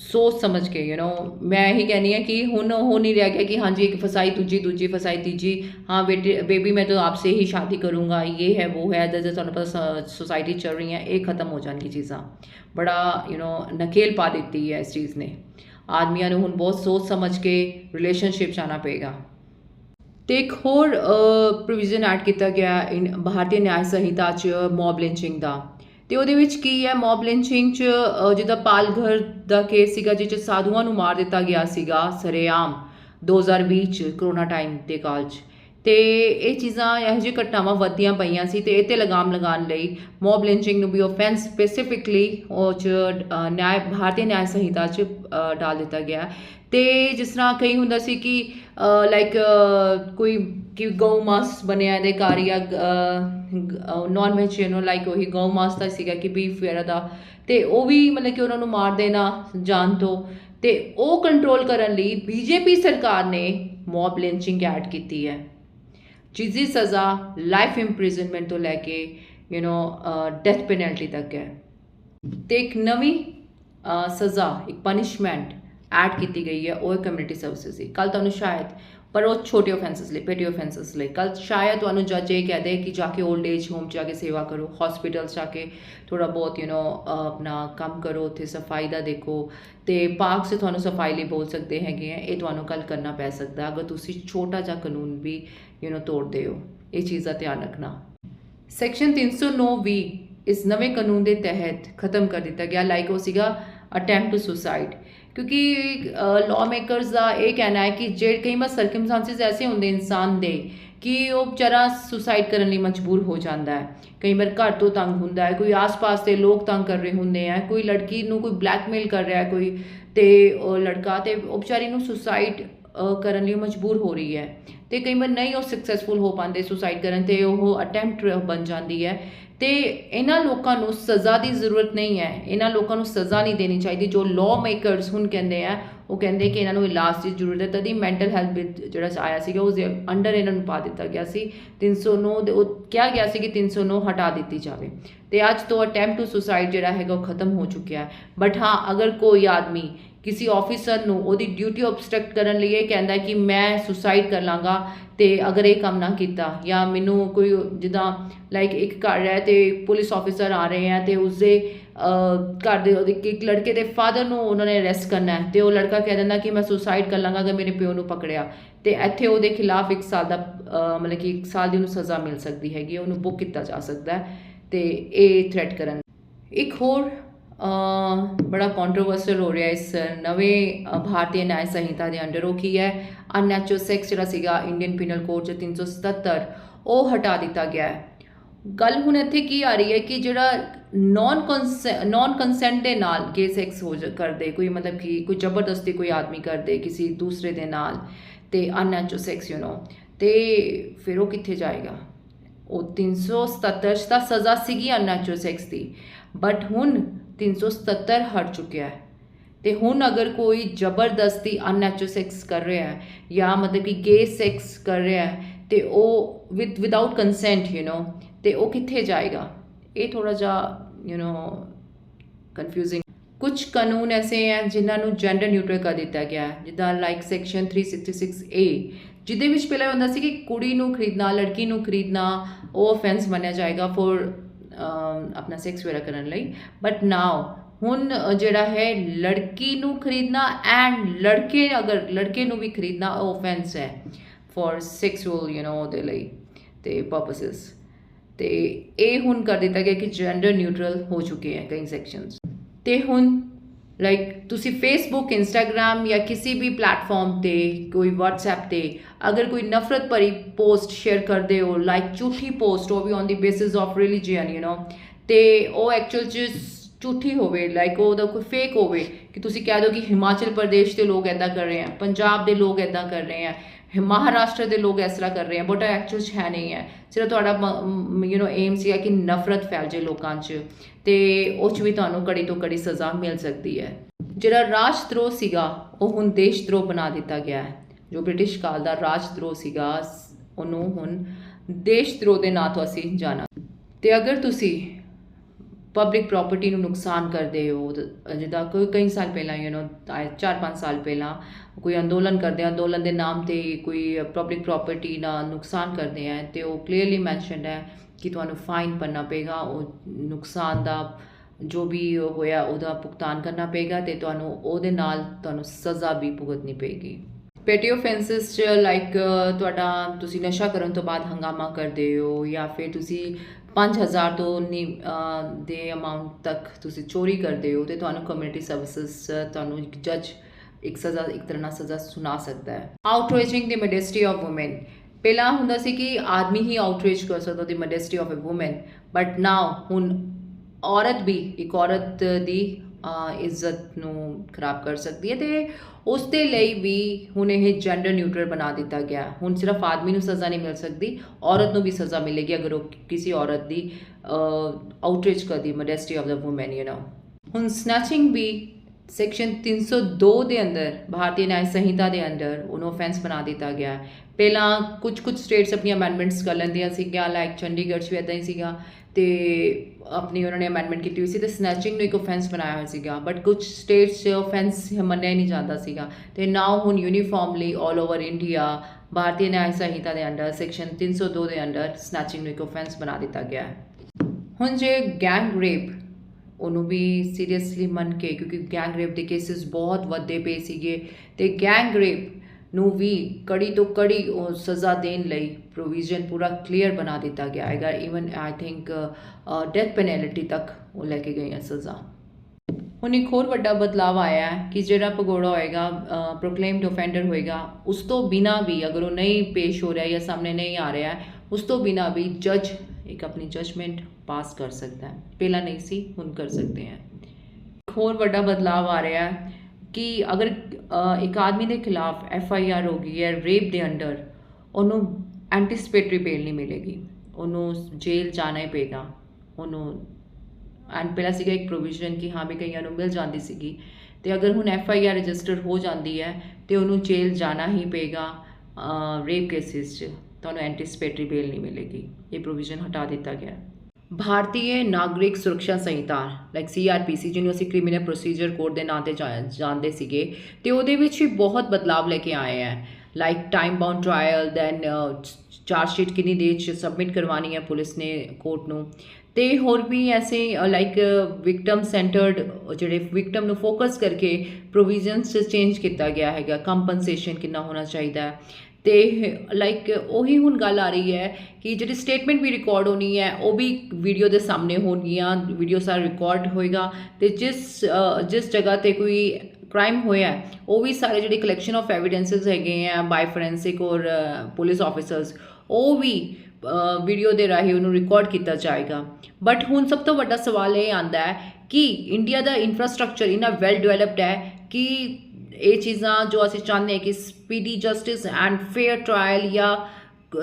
ਸੋਚ ਸਮਝ ਕੇ ਯੂ نو ਮੈਂ ਇਹੀ ਕਹਿੰਦੀ ਹਾਂ ਕਿ ਹੁਣ ਉਹ ਨਹੀਂ ਰਹਿ ਗਿਆ ਕਿ ਹਾਂਜੀ ਇੱਕ ਫਸਾਈ ਦੂਜੀ ਦੂਜੀ ਫਸਾਈ ਤੀਜੀ ਹਾਂ ਬੇਟੇ ਬੇਬੀ ਮੈਂ ਤਾਂ ਆਪਸੇ ਹੀ ਸ਼ਾਦੀ ਕਰੂੰਗਾ ਇਹ ਹੈ ਉਹ ਹੈ ਜਦ ਤੁਹਾਨੂੰ ਪਤਾ ਸੋਸਾਇਟੀ ਚੱਲ ਰਹੀ ਹੈ ਇਹ ਖਤਮ ਹੋ ਜਾਣਗੀ ਚੀਜ਼ਾਂ ਬੜਾ ਯੂ نو ਨਕੇਲ ਪਾ ਦਿੱਤੀ ਹੈ ਇਸ ਚੀਜ਼ ਨੇ ਆਦਮੀਆਂ ਨੂੰ ਹੁਣ ਬਹੁਤ ਸੋਚ ਸਮਝ ਕੇ ਰਿਲੇਸ਼ਨਸ਼ਿਪ 'ਚ ਆਉਣਾ ਪਏਗਾ ਤੇ ਇੱਕ ਹੋਰ ਪ੍ਰੋਵੀਜ਼ਨ ਐਡ ਕੀਤਾ ਗਿਆ ਇਨ ਭਾਰਤੀ ਨਿਆਂ ਸੰਹਿਤਾ 'ਚ ਮੌਬ ਲਿੰਚਿੰਗ ਦਾ। ਤੇ ਉਹਦੇ ਵਿੱਚ ਕੀ ਹੈ? ਮੌਬ ਲਿੰਚਿੰਗ 'ਚ ਅ, ਜਿੱਦਾਂ ਪਾਲਘਰ ਦਾ ਕੇਸ ਸੀਗਾ ਜਿਸ 'ਚ ਸਾਧੂਆਂ ਨੂੰ ਮਾਰ ਦਿੱਤਾ ਗਿਆ ਸੀਗਾ ਸਰੇਆਮ 2020 'ਚ ਕਰੋਨਾ ਟਾਈਮ ਦੇ ਕਾਲ 'ਚ। ਤੇ ਇਹ ਚੀਜ਼ਾਂ ਇਹੋ ਜਿਹੀ ਘਟਨਾਵਾਂ ਵੱਧਦੀਆਂ ਪਈਆਂ ਸੀ ਤੇ ਇਹ ਤੇ ਲਗਾਮ ਲਗਾਉਣ ਲਈ ਮੌਬ ਲਿੰਚਿੰਗ ਨੂੰ ਵੀ ਆਫੈਂਸ ਸਪੈਸੀਫਿਕਲੀ ਉਹ 'ਚ ਅ, ਨਿਆਂ ਭਾਰਤੀ ਨਿਆਂ ਸੰਹਿਤਾ 'ਚ ਡਾਲ ਦਿੱਤਾ ਗਿਆ। ਤੇ ਜਿਸ ਤਰ੍ਹਾਂ ਕਈ ਹੁੰਦਾ ਸੀ ਕਿ ਲਾਈਕ ਕੋਈ ਕਿ ਗਊ ਮਾਸ ਬਣਿਆ ਇਹਦੇ ਘਰ ਜਾਂ non veg you know like ਉਹੀ ਗਊ ਮਾਸ ਦਾ ਸੀਗਾ ਕਿ ਬੀਫ ਵਗੈਰਾ ਦਾ। ਤੇ ਉਹ ਵੀ ਮਤਲਬ ਕਿ ਉਹਨਾਂ ਨੂੰ ਮਾਰ ਦੇਣਾ ਜਾਨ ਤੋਂ। ਤੇ ਉਹ ਕੰਟਰੋਲ ਕਰਨ ਲਈ ਬੀਜੇਪੀ ਸਰਕਾਰ ਨੇ ਮੌਬ ਲਿੰਚਿੰਗ ਐਡ ਕੀਤੀ ਹੈ। ਚੀਜ਼ੀ ਸਜ਼ਾ ਲਾਈਫ ਇੰਪ੍ਰਿਜ਼ਨਮੈਂਟ ਤੋਂ ਲੈ ਕੇ ਯੂ نو ਡੈਥ ਪੈਨਲਟੀ ਤੱਕ ਹੈ। ਤੇ ਇੱਕ ਨਵੀਂ ਸਜ਼ਾ, ਇੱਕ ਪਨਿਸ਼ਮੈਂਟ ਐਡ ਕੀਤੀ ਗਈ ਹੈ, ਉਹ ਕਮਿਊਨਿਟੀ ਸਰਵਿਸਿਜ਼ ਦੀ। ਕੱਲ ਤੁਹਾਨੂੰ ਸ਼ਾਇਦ, ਪਰ ਉਹ ਛੋਟੇ ਆਫੈਂਸਸ ਲਈ ਪੇਟੀ ਆਫੈਂਸਸ ਲਈ। ਕੱਲ ਸ਼ਾਇਦ ਤੁਹਾਨੂੰ ਜੱਜ ਇਹ ਕਹਦੇ ਕਿ ਜਾ ਕੇ 올ਡ ਏਜ ਹੋਮ ਜਾ ਕੇ ਸੇਵਾ ਕਰੋ ਹਸਪੀਟਲਸ ਜਾ ਕੇ ਥੋੜਾ ਬਹੁਤ ਯੂ نو ਆਪਣਾ ਕੰਮ ਕਰੋ, ਉੱਥੇ ਸਫ਼ਾਈ ਦਾ ਦੇਖੋ। ਤੇ ਪਾਰਕ ਸੇ ਤੁਹਾਨੂੰ ਸਫ਼ਾਈ ਲਈ ਬੋਲ ਸਕਦੇ ਹੈਗੇ ਆ, ਇਹ ਤੁਹਾਨੂੰ ਕੱਲ ਕਰਨਾ ਪੈ ਸਕਦਾ। ਅਗਰ ਤੁਸੀਂ ਛੋਟਾ ਜਿਹਾ ਕਾਨੂੰਨ ਵੀ ਯੂ نو ਤੋੜਦੇ ਹੋ। ਇਹ ਚੀਜ਼ ਦਾ ਧਿਆਨ ਰੱਖਣਾ। ਸੈਕਸ਼ਨ 309 ਵੀ ਇਸ ਨਵੇਂ ਕਾਨੂੰਨ ਦੇ ਤਹਿਤ ਖਤਮ ਕਰ ਦਿੱਤਾ ਗਿਆ। ਲਾਈਕ ਉਹ ਸੀਗਾ ਅਟੈਂਪਟ ਟੂ ਸੁਸਾਈਡ ਕਿਉਂਕਿ ਲਾਅ ਮੇਕਰਸ ਦਾ ਇਹ ਕਹਿਣਾ ਹੈ ਕਿ ਜੇ ਕਈ ਵਾਰ ਸਰਕਮਸਟੈਂਸਸ ਐਸੇ ਹੁੰਦੇ ਇਨਸਾਨ ਦੇ ਕਿ ਉਹ ਵਿਚਾਰਾ ਸੁਸਾਈਡ ਕਰਨ ਲਈ ਮਜਬੂਰ ਹੋ ਜਾਂਦਾ ਹੈ। ਕਈ ਵਾਰ ਘਰ ਤੋਂ ਤੰਗ ਹੁੰਦਾ ਹੈ। ਕੋਈ ਆਸ-ਪਾਸ ਦੇ ਲੋਕ ਤੰਗ ਕਰ ਰਹੇ ਹੁੰਦੇ ਆ। ਕੋਈ ਲੜਕੀ ਨੂੰ ਕੋਈ ਬਲੈਕਮੇਲ ਕਰ ਰਿਹਾ ਹੈ ਕੋਈ ਤੇ ਉਹ ਲੜਕਾ ਤੇ ਉਹ ਵਿਚਾਰੀ ਨੂੰ ਸੁਸਾਈਡ ਕਰਨ ਲਈ ਮਜਬੂਰ ਹੋ ਰਹੀ ਹੈ। ਤੇ ਕਈ ਵਾਰ ਨਹੀਂ ਉਹ ਸਕਸੈਸਫੁਲ ਹੋ ਪਾਉਂਦੇ ਸੁਸਾਈਡ ਕਰਨ ਤੇ ਉਹ ਅਟੈਂਪਟ ਬਣ ਜਾਂਦੀ ਹੈ। ਤੇ ਇਹਨਾਂ ਲੋਕਾਂ ਨੂੰ ਸਜ਼ਾ ਦੀ ਜ਼ਰੂਰਤ ਨਹੀਂ ਹੈ। ਇਹਨਾਂ ਲੋਕਾਂ ਨੂੰ ਸਜ਼ਾ ਨਹੀਂ ਦੇਣੀ ਚਾਹੀਦੀ। ਜੋ ਲਾਅ ਮੇਕਰਸ ਹੁਣ ਕਹਿੰਦੇ ਆ, ਉਹ ਕਹਿੰਦੇ ਕਿ ਇਹਨਾਂ ਨੂੰ ਇਲਾਜ ਦੀ ਜ਼ਰੂਰਤ ਹੈ। ਤਦੀ ਮੈਂਟਲ ਹੈਲਥ ਬਿੱਲ ਜਿਹੜਾ ਆਇਆ ਸੀਗਾ, ਉਸ ਦੇ ਅੰਡਰ ਇਹਨਾਂ ਨੂੰ ਪਾ ਦਿੱਤਾ ਗਿਆ ਸੀ। 309 ਦੇ ਉਹ ਕਿਹਾ ਗਿਆ ਸੀ ਕਿ 309 ਹਟਾ ਦਿੱਤੀ ਜਾਵੇ। ਤੇ ਅੱਜ ਤੋਂ ਅਟੈਂਪਟ ਟੂ ਸੁਸਾਈਡ ਜਿਹੜਾ ਹੈਗਾ, ਉਹ ਖਤਮ ਹੋ ਚੁੱਕਿਆ ਹੈ। ਬਟ ਹਾਂ, ਅਗਰ ਕੋਈ ਆਦਮੀ ਕਿਸੇ ਆਫੀਸਰ ਨੂੰ ਉਹਦੀ ਡਿਊਟੀ ਆਬਸਟ੍ਰਕਟ ਕਰਨ ਲਈ ਇਹ ਕਹਿੰਦਾ ਕਿ ਮੈਂ ਸੁਸਾਈਡ ਕਰ ਲਾਂਗਾ ਤੇ ਅਗਰ ਇਹ ਕੰਮ ਨਾ ਕੀਤਾ ਜਾਂ ਮੈਨੂੰ ਕੋਈ ਜਿੱਦਾਂ ਲਾਈਕ ਇੱਕ ਘਰ ਹੈ ਤੇ ਪੁਲਿਸ ਆਫੀਸਰ ਆ ਰਹੇ ਆ ਤੇ ਉਸਦੇ ਘਰ ਦੇ ਉਹਦੇ ਇੱਕ ਲੜਕੇ ਦੇ ਫਾਦਰ ਨੂੰ ਉਹਨਾਂ ਨੇ ਅਰੈਸਟ ਕਰਨਾ ਹੈ ਤੇ ਉਹ ਲੜਕਾ ਕਹਿ ਦਿੰਦਾ ਕਿ ਮੈਂ ਸੁਸਾਈਡ ਕਰ ਲਾਂਗਾ ਅਗਰ ਮੇਰੇ ਪਿਓ ਨੂੰ ਪਕੜਿਆ ਤੇ ਇੱਥੇ ਉਹਦੇ ਖਿਲਾਫ ਇੱਕ ਸਾਲ ਦਾ ਮਤਲਬ ਕਿ ਇੱਕ ਸਾਲ ਦੀ ਉਹਨੂੰ ਸਜ਼ਾ ਮਿਲ ਸਕਦੀ ਹੈਗੀ ਹੈ, ਉਹਨੂੰ ਬੁੱਕ ਕੀਤਾ ਜਾ ਸਕਦਾ ਹੈ ਤੇ ਇਹ ਥ੍ਰੈਟ ਕਰਨ। ਇੱਕ ਹੋਰ ਬੜਾ ਕੰਟਰੋਵਰਸ਼ੀਅਲ ਹੋ ਰਿਹਾ ਇਸ ਨਵੇਂ ਭਾਰਤੀ ਨਿਆਂ ਸੰਹਿਤਾ ਦੇ ਅੰਡਰ, ਉਹ ਕੀ ਹੈ? ਅਨਨੈਚੁਰਲ ਸੈਕਸ ਜਿਹੜਾ ਸੀਗਾ ਇੰਡੀਅਨ ਪੀਨਲ ਕੋਡ ਚ 377 ਉਹ ਹਟਾ ਦਿੱਤਾ ਗਿਆ ਹੈ। ਗੱਲ ਹੁਣ ਇੱਥੇ ਕੀ ਆ ਰਹੀ ਹੈ ਕਿ ਜਿਹੜਾ ਨਾਨ ਨਾਨ ਕੰਸੈਂਟ ਦੇ ਨਾਲ ਗੇ ਸੈਕਸ ਹੋ ਜ- ਕਰਦੇ, ਕੋਈ ਮਤਲਬ ਕਿ ਕੋਈ ਜ਼ਬਰਦਸਤੀ ਕੋਈ ਆਦਮੀ ਕਰਦੇ ਕਿਸੇ ਦੂਸਰੇ ਦੇ ਨਾਲ, ਤੇ ਅਨਨੈਚੁਰਲ ਸੈਕਸ ਯੂ نو ਤੇ ਫਿਰ ਉਹ ਕਿੱਥੇ ਜਾਏਗਾ? ਉਹ 377 'ਚ ਤਾਂ ਸਜ਼ਾ ਸੀਗੀ ਅਨਨੈਚੁਰਲ ਸੈਕਸ ਦੀ ਬਟ ਹੁਣ 377 ਹਟ ਚੁੱਕਿਆ ਹੈ। ਤੇ ਹੁਣ ਅਗਰ ਕੋਈ ਜ਼ਬਰਦਸਤੀ ਅਨਨੈਚੁਰਲ ਸੈਕਸ ਕਰ ਰਿਹਾ ਹੈ ਜਾਂ ਮਤਲਬ ਕਿ ਗੇ ਸੈਕਸ ਕਰ ਰਿਹਾ ਹੈ, ਤੇ ਉਹ with without consent you know ਤੇ ਉਹ ਕਿੱਥੇ ਜਾਏਗਾ? ਇਹ ਥੋੜਾ ਜਿਹਾ ਯੂ نو ਕਨਫਿਊਜ਼ਿੰਗ ਕੁਝ ਕਾਨੂੰਨ ਐਸੇ ਹਨ ਜਿਨ੍ਹਾਂ ਨੂੰ ਜੈਂਡਰ ਨਿਊਟਰਲ ਕਰ ਦਿੱਤਾ ਗਿਆ ਹੈ। ਜਿੱਦਾਂ ਲਾਈਕ ਸੈਕਸ਼ਨ 366A ਜਿਹਦੇ ਵਿੱਚ ਪਹਿਲਾਂ ਹੁੰਦਾ ਸੀ ਕਿ ਕੁੜੀ ਨੂੰ ਖਰੀਦਣਾ, ਲੜਕੀ ਨੂੰ ਖਰੀਦਣਾ, ਉਹ ਅਫੈਂਸ ਮੰਨਿਆ ਜਾਏਗਾ ਫੋਰ ਆਪਣਾ ਸੈਕਸ ਵਗੈਰਾ ਕਰਨ ਲਈ। ਬਟ ਨਾਓ ਹੁਣ ਜਿਹੜਾ ਹੈ, ਲੜਕੀ ਨੂੰ ਖਰੀਦਣਾ ਐਂਡ ਲੜਕੇ ਅਗਰ ਲੜਕੇ ਨੂੰ ਵੀ ਖਰੀਦਣਾ ਆਫੈਂਸ ਹੈ ਫॉर ਸੈਕਸੂਅਲ ਯੂ نو ਉਹਦੇ ਲਈ ਤੇ ਪਰਪਸਸ ਤੇ ਇਹ ਹੁਣ ਕਰ ਦਿੱਤਾ ਗਿਆ ਕਿ ਜੈਂਡਰ ਨਿਊਟਰਲ ਹੋ ਚੁੱਕੇ ਹੈ ਕਈ ਸੈਕਸ਼ਨਸ ਤੇ ਹੁਣ ਲਾਈਕ ਤੁਸੀਂ ਫੇਸਬੁੱਕ ਇੰਸਟਾਗ੍ਰam ਜਾਂ ਕਿਸੇ ਵੀ ਪਲੇਟਫਾਰਮ ਤੇ, ਕੋਈ WhatsApp ਤੇ, ਅਗਰ ਕੋਈ ਨਫ਼ਰਤ ਭਰੀ ਪੋਸਟ ਸ਼ੇਅਰ ਕਰਦੇ ਹੋ ਲਾਈਕ ਝੂਠੀ ਪੋਸਟ ਉਹ ਵੀ on the basis of religion you know ਤੇ ਉਹ ਐਕਚੁਅਲ ਚ ਝੂਠੀ ਹੋਵੇ ਲਾਈਕ ਉਹਦਾ ਕੋਈ ਫੇਕ ਹੋਵੇ, ਕਿ ਤੁਸੀਂ ਕਹਿ ਦਿਓ ਕਿ ਹਿਮਾਚਲ ਪ੍ਰਦੇਸ਼ ਦੇ ਲੋਕ ਐਦਾਂ ਕਰ ਰਹੇ ਆ, ਪੰਜਾਬ ਦੇ ਲੋਕ ਐਦਾਂ ਕਰ ਰਹੇ ਆ ਮਹਾਰਾਸ਼ਟਰ ਦੇ ਲੋਕ ਇਸ ਤਰ੍ਹਾਂ ਕਰ ਰਹੇ ਆ ਬਟ ਐਕਚੁਅਲ ਚ ਹੈ ਨਹੀਂ ਹੈ ਸਿਰਫ ਤੁਹਾਡਾ ਯੂ نو ਏਮ ਸੀਗਾ ਕਿ ਨਫ਼ਰਤ ਫੈਲ ਜੇ ਲੋਕਾਂ 'ਚ ਤੇ ਉਹ 'ਚ ਵੀ ਤੁਹਾਨੂੰ ਕੜੀ ਤੋਂ ਕੜੀ ਸਜ਼ਾ ਮਿਲ ਸਕਦੀ ਹੈ ਜਿਹੜਾ ਰਾਜਦਰੋਹ ਸੀਗਾ ਉਹ ਹੁਣ ਦੇਸ਼ਦਰੋਹ ਬਣਾ ਦਿੱਤਾ ਗਿਆ ਹੈ ਜੋ ਬ੍ਰਿਟਿਸ਼ ਕਾਲ ਦਾ ਰਾਜਦਰੋਹ ਸੀਗਾ ਸ- ਉਹਨੂੰ ਹੁਣ ਦੇਸ਼ਦਰੋਹ ਦੇ ਨਾਂ ਤੋਂ ਅਸੀਂ ਜਾਣਾ ਤੇ ਅਗਰ ਤੁਸੀਂ ਪਬਲਿਕ ਪ੍ਰਾਪਰਟੀ ਨੂੰ ਨੁਕਸਾਨ ਕਰਦੇ ਹੋ ਤ- ਜਿੱਦਾਂ ਕੋਈ ਕਈ ਸਾਲ ਪਹਿਲਾਂ ਯੂ نو 4-5 ਸਾਲ ਪਹਿਲਾਂ ਕੋਈ ਅੰਦੋਲਨ ਕਰਦੇ ਆ, ਅੰਦੋਲਨ ਦੇ ਨਾਮ ਤੇ ਕੋਈ ਪਬਲਿਕ ਪ੍ਰਾਪਰਟੀ ਦਾ ਨੁਕਸਾਨ ਕਰਦੇ ਆ ਤੇ ਉਹ ਕਲੀਅਰਲੀ ਮੈਂਸ਼ਨਡ ਹੈ ਕਿ ਤੁਹਾਨੂੰ ਫਾਈਨ ਭਰਨਾ ਪਏਗਾ, ਉਹ ਨੁਕਸਾਨ ਦਾ ਜੋ ਵੀ ਹੋਇਆ ਉਹਦਾ ਭੁਗਤਾਨ ਕਰਨਾ ਪਏਗਾ ਤੇ ਤੁਹਾਨੂੰ ਉਹਦੇ ਨਾਲ ਤੁਹਾਨੂੰ ਸਜ਼ਾ ਵੀ ਭੁਗਤਣੀ ਪਏਗੀ। ਪੇਟੀ ਆਫੈਂਸਸ ਚ ਲਾਈਕ ਤੁਹਾਡਾ ਤੁਸੀਂ ਨਸ਼ਾ ਕਰਨ ਤੋਂ ਬਾਅਦ ਹੰਗਾਮਾ ਕਰਦੇ ਹੋ ਜਾਂ ਫਿਰ ਤੁਸੀਂ 5000 ਤੋਂ ਨੀ ਦੇ ਅਮਾਉਂਟ ਤੱਕ ਤੁਸੀਂ ਚੋਰੀ ਕਰਦੇ ਹੋ ਤੇ ਤੁਹਾਨੂੰ ਕਮਿਊਨਿਟੀ ਸਰਵਿਸਿਜ਼ ਤੁਹਾਨੂੰ ਇੱਕ ਜੱਜ ਇੱਕ ਸਜ਼ਾ, ਇੱਕ ਤਰ੍ਹਾਂ ਨਾਲ ਸਜ਼ਾ ਸੁਣਾ ਸਕਦਾ ਹੈ। ਆਊਟਰੇਜਿੰਗ ਦੀ ਮੈਡੈਸਟੀ ਆਫ ਔਮਨ ਪਹਿਲਾਂ ਹੁੰਦਾ ਸੀ ਕਿ ਆਦਮੀ ਹੀ ਆਊਟਰੇਜ ਕਰ ਸਕਦਾ the modesty of a woman but now ਹੁਣ ਔਰਤ ਵੀ, ਇੱਕ ਔਰਤ ਦੀ ਇੱਜ਼ਤ ਨੂੰ ਖਰਾਬ ਕਰ ਸਕਦੀ ਹੈ ਤੇ ਉਸ ਦੇ ਲਈ ਵੀ ਹੁਣ ਇਹ ਜੈਂਡਰ ਨਿਊਟਰਲ ਬਣਾ ਦਿੱਤਾ ਗਿਆ। ਹੁਣ ਸਿਰਫ ਆਦਮੀ ਨੂੰ ਸਜ਼ਾ ਨਹੀਂ ਮਿਲ ਸਕਦੀ, ਔਰਤ ਨੂੰ ਵੀ ਸਜ਼ਾ ਮਿਲੇਗੀ ਅਗਰ ਉਹ ਕਿਸੇ ਔਰਤ ਦੀ ਆਊਟਰੀਚ ਕਰਦੀ ਮੈਡੈਸਟੀ ਆਫ ਦਾ ਔਮਨ ਯੂ نو ਹੁਣ ਸਨੈਚਿੰਗ ਵੀ ਸੈਕਸ਼ਨ 302 ਦੇ ਅੰਦਰ, ਭਾਰਤੀ ਨਿਆਂ ਸੰਹਿਤਾ ਦੇ ਅੰਦਰ ਉਹਨੂੰ ਆਫੈਂਸ ਬਣਾ ਦਿੱਤਾ ਗਿਆ ਹੈ। ਪਹਿਲਾਂ ਕੁਝ ਕੁਝ ਸਟੇਟਸ ਆਪਣੀਆਂ ਅਮੈਂਡਮੈਂਟਸ ਕਰ ਲੈਂਦੀਆਂ ਸੀਗੀਆਂ ਲਾਈਕ ਚੰਡੀਗੜ੍ਹ 'ਚ ਵੀ ਇਦਾਂ ਹੀ ਸੀਗਾ ਤੇ ਆਪਣੀ ਉਹਨਾਂ ਨੇ ਅਮੈਂਡਮੈਂਟ ਕੀਤੀ ਹੋਈ ਸੀ ਤੇ ਸਨੈਚਿੰਗ ਨੂੰ ਇੱਕ ਆਫੈਂਸ ਬਣਾਇਆ ਹੋਇਆ ਸੀਗਾ। ਬਟ ਕੁਝ ਸਟੇਟਸ 'ਚ ਆਫੈਂਸ ਮੰਨਿਆ ਨਹੀਂ ਜਾਂਦਾ ਸੀਗਾ। ਤੇ ਨਾਓ ਹੁਣ ਯੂਨੀਫਾਰਮਲੀ 올 ਓਵਰ ਇੰਡੀਆ ਭਾਰਤੀ ਨਿਆਂ ਸੰਹਿਤਾ ਦੇ ਅੰਡਰ ਸੈਕਸ਼ਨ 302 ਦੇ ਅੰਡਰ ਸਨੈਚਿੰਗ ਨੂੰ ਇੱਕ ਆਫੈਂਸ ਬਣਾ ਦਿੱਤਾ ਗਿਆ ਹੈ। ਹੁਣ ਜੇ ਗੈਂਗ ਰੇਪ ਉਹਨੂੰ ਵੀ ਸੀਰੀਅਸਲੀ ਮੰਨ ਕੇ, ਕਿਉਂਕਿ ਗੈਂਗ ਰੇਪ ਦੇ ਕੇਸਿਸ ਬਹੁਤ ਵੱਧਦੇ ਪਏ ਸੀਗੇ ਤੇ ਗੈਂਗ ਰੇਪ ਨੂੰ ਵੀ ਕੜੀ ਤੋਂ ਕੜੀ ਉਹ ਸਜ਼ਾ ਦੇਣ ਲਈ ਪ੍ਰੋਵੀਜ਼ਨ ਪੂਰਾ ਕਲੀਅਰ ਬਣਾ ਦਿੱਤਾ ਗਿਆ ਹੈਗਾ even I think death penalty ਤੱਕ ਉਹ ਲੈ ਕੇ ਗਈਆਂ ਸਜ਼ਾ। ਹੁਣ ਇੱਕ ਹੋਰ ਵੱਡਾ ਬਦਲਾਅ ਆਇਆ ਹੈ ਕਿ ਜਿਹੜਾ ਪਗੋੜਾ ਹੋਏਗਾ ਪ੍ਰੋਕਲੇਮਡ ਆਫੈਂਡਰ ਹੋਏਗਾ, ਉਸ ਤੋਂ ਬਿਨਾ ਵੀ ਅਗਰ ਉਹ ਨਹੀਂ ਪੇਸ਼ ਹੋ ਰਿਹਾ ਜਾਂ ਸਾਹਮਣੇ ਨਹੀਂ ਆ ਰਿਹਾ, ਉਸ ਤੋਂ ਬਿਨਾ ਵੀ ਜੱਜ ਇੱਕ ਆਪਣੀ ਜਜਮੈਂਟ ਪਾਸ ਕਰ ਸਕਦਾ ਹੈ। ਪਹਿਲਾਂ ਨਹੀਂ ਸੀ, ਹੁਣ ਕਰ ਸਕਦੇ ਹੈ। ਇੱਕ ਹੋਰ ਵੱਡਾ ਬਦਲਾਅ ਆ ਰਿਹਾ ਹੈ ਕਿ ਅਗਰ ਇੱਕ ਆਦਮੀ ਦੇ ਖਿਲਾਫ ਐਫ ਆਈ ਆਰ ਹੋ ਗਈ ਹੈ, ਰੇਪ ਦੇ ਅੰਡਰ, ਉਹਨੂੰ ਐਂਟੀਸਪੇਟਰੀ ਬੇਲ ਨਹੀਂ ਮਿਲੇਗੀ। ਉਹਨੂੰ ਜੇਲ੍ਹ ਜਾਣਾ ਹੀ ਪਏਗਾ। ਉਹਨੂੰ ਐਂਡ ਪਹਿਲਾਂ ਸੀਗਾ ਇੱਕ ਪ੍ਰੋਵੀਜ਼ਨ ਕਿ ਹਾਂ ਵੀ ਕਈਆਂ ਨੂੰ ਮਿਲ ਜਾਂਦੀ ਸੀਗੀ। ਤੇ ਅਗਰ ਹੁਣ ਐਫ ਆਈ ਆਰ ਰਜਿਸਟਰ ਹੋ ਜਾਂਦੀ ਹੈ ਤੇ ਉਹਨੂੰ ਜੇਲ੍ਹ ਜਾਣਾ ਹੀ ਪਏਗਾ ਰੇਪ ਕੇਸਿਸ 'ਚ ਤੁਹਾਨੂੰ ਐਂਟੀਸਪੇਟਰੀ ਬੇਲ ਨਹੀਂ ਮਿਲੇਗੀ। ਇਹ ਪ੍ਰੋਵੀਜ਼ਨ ਹਟਾ ਦਿੱਤਾ ਗਿਆ। ਹੈ ਨਾਗਰਿਕ ਸੁਰੱਖਿਆ ਸੰਹਿਤਾ ਲਾਈਕ ਸੀਆਰਪੀਸੀ ਜਿਹਨੂੰ ਅਸੀਂ ਕ੍ਰਿਮੀਨਲ ਪ੍ਰੋਸੀਜਰ ਕੋਡ ਦੇ ਨਾਂ ਤੇ ਜਾ- ਜਾਣਦੇ ਸੀਗੇ, ਤੇ ਉਹਦੇ ਵਿੱਚ ਹੀ ਬਹੁਤ ਬਦਲਾਵ ਲੈ ਕੇ ਆਏ ਹੈ। Like time bound trial then charge sheet ਕਿੰਨੀ ਦੇਰ ਚ ਸਬਮਿਟ ਕਰਵਾਉਣੀ ਹੈ ਪੁਲਿਸ ਨੇ ਕੋਰਟ ਨੂੰ। ਤੇ ਹੋਰ ਵੀ ਐਸੇ ਲਾਈਕ ਵਿਕਟਮ ਸੈਂਟਰਡ ਜਿਹੜੇ ਵਿਕਟਮ ਨੂੰ ਫੋਕਸ ਕਰਕੇ ਪ੍ਰੋਵੀਜ਼ਨਸ ਚੇਂਜ ਕੀਤਾ ਗਿਆ ਹੈਗਾ ਕੰਪਨਸੇਸ਼ਨ ਕਿੰਨਾ ਹੋਣਾ ਚਾਹੀਦਾ ਹੈ। ਅਤੇ ਲਾਈਕ ਉਹੀ ਹੁਣ ਗੱਲ ਆ ਰਹੀ ਹੈ ਕਿ ਜਿਹੜੀ ਸਟੇਟਮੈਂਟ ਵੀ ਰਿਕਾਰਡ ਹੋਣੀ ਹੈ, ਉਹ ਵੀ ਵੀਡੀਓ ਦੇ ਸਾਹਮਣੇ ਹੋਣਗੀਆਂ ਵੀਡੀਓ ਸਾਰਾ ਰਿਕਾਰਡ ਹੋਏਗਾ ਅਤੇ ਜਿਸ ਜਿਸ ਜਗ੍ਹਾ ਤੇ ਕੋਈ ਕ੍ਰਾਈਮ ਹੋਇਆ ਉਹ ਵੀ ਸਾਰੇ ਜਿਹੜੇ ਕਲੈਕਸ਼ਨ ਆਫ ਐਵੀਡੈਂਸਸ ਹੈਗੇ ਆ by forensic or police officers ਉਹ ਵੀ ਵੀਡੀਓ ਦੇ ਰਾਹੀਂ ਉਹਨੂੰ ਰਿਕਾਰਡ ਕੀਤਾ ਜਾਏਗਾ। ਬਟ ਹੁਣ ਸਭ ਤੋਂ ਵੱਡਾ ਸਵਾਲ ਇਹ ਆਂਦਾ ਹੈ ਕਿ ਇੰਡੀਆ ਦਾ ਇਨਫਰਾਸਟ੍ਰਕਚਰ ਇਨਾ ਵੈਲ ਡਿਵੈਲਪਡ ਹੈ ਕਿ ਇਹ ਚੀਜ਼ਾਂ ਜੋ ਅਸੀਂ ਚਾਹੁੰਦੇ ਹਾਂ ਕਿ speedy justice and fair trial ਜਾਂ